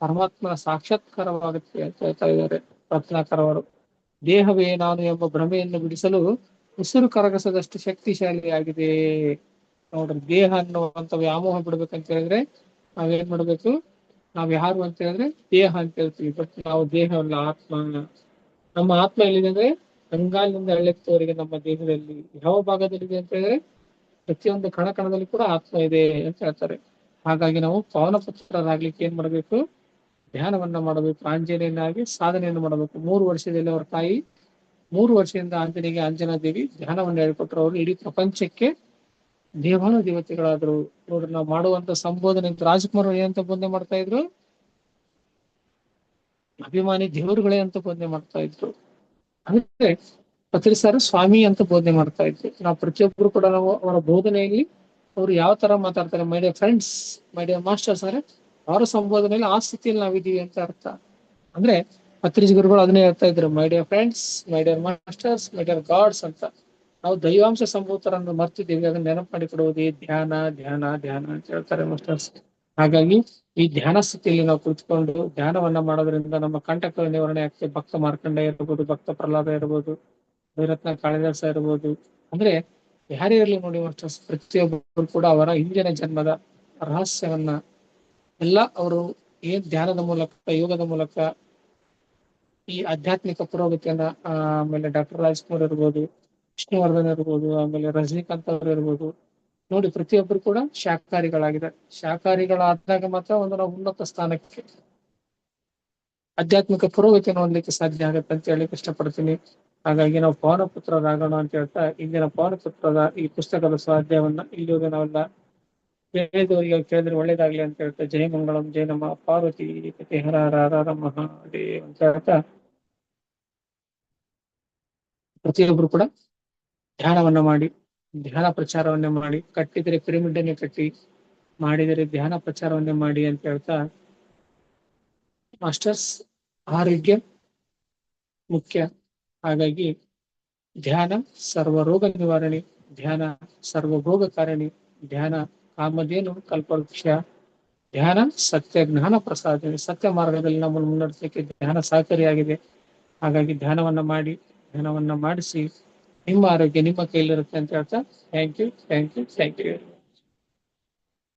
S1: ಪರಮಾತ್ಮನ ಸಾಕ್ಷಾತ್ಕಾರವಾಗುತ್ತೆ ಅಂತ ಹೇಳ್ತಾ ಇದ್ದಾರೆ ರತ್ನಾಕರವರು ದೇಹವೇ ನಾನು ಎಂಬ ಭ್ರಮೆಯನ್ನು ಬಿಡಿಸಲು ಉಸಿರು ಕರಗಸದಷ್ಟು ಶಕ್ತಿಶಾಲಿಯಾಗಿದೆ ನೋಡ್ರಿ, ದೇಹ ಅನ್ನುವಂತ ವ್ಯಾಮೋಹ ಬಿಡ್ಬೇಕಂತ ಹೇಳಿದ್ರೆ ನಾವೇನ್ ಮಾಡ್ಬೇಕು? ನಾವ್ ಯಾರು ಅಂತ ಹೇಳಿದ್ರೆ ದೇಹ ಅಂತ ಹೇಳ್ತೀವಿ. ಬಟ್ ನಾವು ದೇಹವಲ್ಲ ಆತ್ಮ, ನಮ್ಮ ಆತ್ಮ ಎಲ್ಲಿದೆ ಅಂದ್ರೆ ಅಂಗಾಲಿನಿಂದ ಎಳೆತ್ತವರೆಗೆ ನಮ್ಮ ದೇಹದಲ್ಲಿ ಯಾವ ಭಾಗದಲ್ಲಿದೆ ಅಂತ ಹೇಳಿದ್ರೆ ಪ್ರತಿಯೊಂದು ಕಣ ಕಣದಲ್ಲಿ ಕೂಡ ಆತ್ಮ ಇದೆ ಅಂತ ಹೇಳ್ತಾರೆ. ಹಾಗಾಗಿ ನಾವು ಪವನ ಪುತ್ರರಾಗ್ಲಿಕ್ಕೆ ಏನ್ ಮಾಡಬೇಕು? ಧ್ಯಾನವನ್ನ ಮಾಡಬೇಕು ಆಂಜನೇಯನಾಗಿ ಸಾಧನೆಯನ್ನು ಮಾಡಬೇಕು. ಮೂರು ವರ್ಷದಲ್ಲಿ ಅವರ ತಾಯಿ, ಮೂರು ವರ್ಷದಿಂದ ಆಂಜನೇಯ ಆಂಜನಾ ದೇವಿ ಧ್ಯಾನವನ್ನು ಹೇಳ್ಕೊಟ್ರು. ಅವರು ಇಡೀ ಪ್ರಪಂಚಕ್ಕೆ ದೇವಾನು ದೇವತೆಗಳಾದ್ರು ನೋಡ್ರಿ, ನಾವು ಮಾಡುವಂತ ಸಂಬೋಧನೆ ರಾಜ್ಕುಮಾರ್ ಏನಂತ ಬೋಧನೆ ಮಾಡ್ತಾ ಇದ್ರು? ಅಭಿಮಾನಿ ದೇವರುಗಳೇ ಅಂತ ಬೋಧನೆ ಮಾಡ್ತಾ ಇದ್ರು. ಅಂದ್ರೆ ಪತ್ರಿ ಸರ್ ಸ್ವಾಮಿ ಅಂತ ಬೋಧನೆ ಮಾಡ್ತಾ ಇದ್ರು. ನಾವು ಪ್ರತಿಯೊಬ್ಬರು ಕೂಡ ನಾವು ಅವರ ಬೋಧನೆಯಲ್ಲಿ ಅವ್ರು ಯಾವ ತರ ಮಾತಾಡ್ತಾರೆ my dear friends my dear masters ಅಂದ್ರೆ ಅವರ ಸಂಬೋಧನೆಯಲ್ಲಿ ಆ ಸ್ಥಿತಿಯಲ್ಲಿ ನಾವಿದೀವಿ ಅಂತ ಅರ್ಥ. ಅಂದ್ರೆ ಪತ್ರಿಜ್ ಗುರುಗಳು ಅದನ್ನೇ ಹೇಳ್ತಾ ಇದ್ರು my dear friends my dear masters my dear gods ಅಂತ. ನಾವು ದೈವಾಂಶ ಸಂಭೂತರನ್ನು ಮರ್ತಿದ್ದೇವೆ, ಅದನ್ನ ನೆನಪು ಮಾಡಿಕೊಡುವುದೇ ಧ್ಯಾನ ಧ್ಯಾನ ಧ್ಯಾನ ಅಂತ ಹೇಳ್ತಾರೆ ಮಾಸ್ಟರ್ಸ್. ಹಾಗಾಗಿ ಈ ಧ್ಯಾನ ಸ್ಥಿತಿಯಲ್ಲಿ ನಾವು ಕುಳಿತುಕೊಂಡು ಧ್ಯಾನವನ್ನ ಮಾಡೋದ್ರಿಂದ ನಮ್ಮ ಕಂಟಕ ನಿವಾರಣೆ ಆಗ್ತದೆ. ಭಕ್ತ ಮಾರ್ಕಂಡ ಇರ್ಬೋದು, ಭಕ್ತ ಪ್ರಹ್ಲಾದ ಇರ್ಬೋದು, ಭೈರತ್ನ ಕಾಳಿದಾಸ ಇರ್ಬೋದು. ಅಂದ್ರೆ ಯಾರೇ ನೋಡಿ ಮಾಸ್ಟರ್ಸ್, ಪ್ರತಿಯೊಬ್ಬರು ಕೂಡ ಅವರ ಹಿಂದಿನ ಜನ್ಮದ ರಹಸ್ಯವನ್ನ ಎಲ್ಲ ಅವರು ಏನ್ ಧ್ಯಾನದ ಮೂಲಕ, ಯೋಗದ ಮೂಲಕ ಈ ಆಧ್ಯಾತ್ಮಿಕ ಪುರೋಗತಿಯನ್ನ ಆಮೇಲೆ ಡಾಕ್ಟರ್ ರಾಜ್ಕುಮಾರ್ ಇರ್ಬೋದು ವಿಷ್ಣುವರ್ಧನ್ ಇರ್ಬೋದು, ಆಮೇಲೆ ರಜನಿಕಾಂತ್ ಅವರು ಇರ್ಬೋದು. ನೋಡಿ ಪ್ರತಿಯೊಬ್ಬರು ಕೂಡ ಶಾಕಾರಿಗಳಾಗಿದ್ದಾರೆ. ಶಾಕಾರಿಗಳಾದಾಗ ಮಾತ್ರ ಒಂದು ನಾವು ಉನ್ನತ ಸ್ಥಾನಕ್ಕೆ ಆಧ್ಯಾತ್ಮಿಕ ಪುರೋಗತಿಯನ್ನು ಹೊಂದಲಿಕ್ಕೆ ಸಾಧ್ಯ ಆಗುತ್ತೆ ಅಂತ ಹೇಳಿಕ್ ಇಷ್ಟಪಡ್ತೀನಿ ಹಾಗಾಗಿ ನಾವು ಪವನ ಪುತ್ರರಾಗೋಣ ಅಂತ ಹೇಳ್ತಾ, ಇಂದಿನ ಪವನ ಪುತ್ರದ ಈ ಪುಸ್ತಕದ ಸ್ವಾಧ್ಯಾಯವನ್ನ ಇಲ್ಲಿವರೆಗೆ ನಾವೆಲ್ಲ ಕೇಳಿದವರಿಗೆ ಕೇಳಿದ್ರೆ ಒಳ್ಳೇದಾಗ್ಲಿ ಅಂತ ಹೇಳ್ತಾ ಜಯ ಮಂಗಳಂ ಜಯ ನಮ್ಮ ಪಾರ್ವತಿ ಹರ ಹರ, ಮಹಾದೇವ್ ಅಂತ ಹೇಳ್ತಾ, ಪ್ರತಿಯೊಬ್ರು ಕೂಡ ಧ್ಯಾನವನ್ನ ಮಾಡಿ, ಧ್ಯಾನ ಪ್ರಚಾರವನ್ನೇ ಮಾಡಿ, ಕಟ್ಟಿದರೆ ಪಿರಮಿಡ್ ಅನ್ನೇ ಕಟ್ಟಿ, ಮಾಡಿದರೆ ಧ್ಯಾನ ಪ್ರಚಾರವನ್ನೇ ಮಾಡಿ ಅಂತ ಹೇಳ್ತಾ ಮಾಸ್ಟರ್ಸ್ ಆರೋಗ್ಯ ಮುಖ್ಯ. ಹಾಗಾಗಿ ಧ್ಯಾನ ಸರ್ವ ರೋಗ ನಿವಾರಣೆ, ಧ್ಯಾನ ಸರ್ವಭೋಗ ಕಾರಣಿ, ಧ್ಯಾನ ಕಾಮಧೇನು ಕಲ್ಪವೃಕ್ಷ, ಧ್ಯಾನ ಸತ್ಯ ಜ್ಞಾನ ಪ್ರಸಾದ ಸತ್ಯ ಮಾರ್ಗದಲ್ಲಿ ನಮ್ಮನ್ನು ಮುನ್ನಡೆಸಲಿಕ್ಕೆ ಧ್ಯಾನ ಸಹಕಾರಿಯಾಗಿದೆ. ಹಾಗಾಗಿ ಧ್ಯಾನವನ್ನ ಮಾಡಿ, ಧ್ಯಾನವನ್ನ ಮಾಡಿಸಿ ನಿಮ್ಮ ಆರೋಗ್ಯ ನಿಮ್ಮ ಕೈಲಿರುತ್ತೆ ಅಂತ ಹೇಳ್ತಾ thank you thank you thank you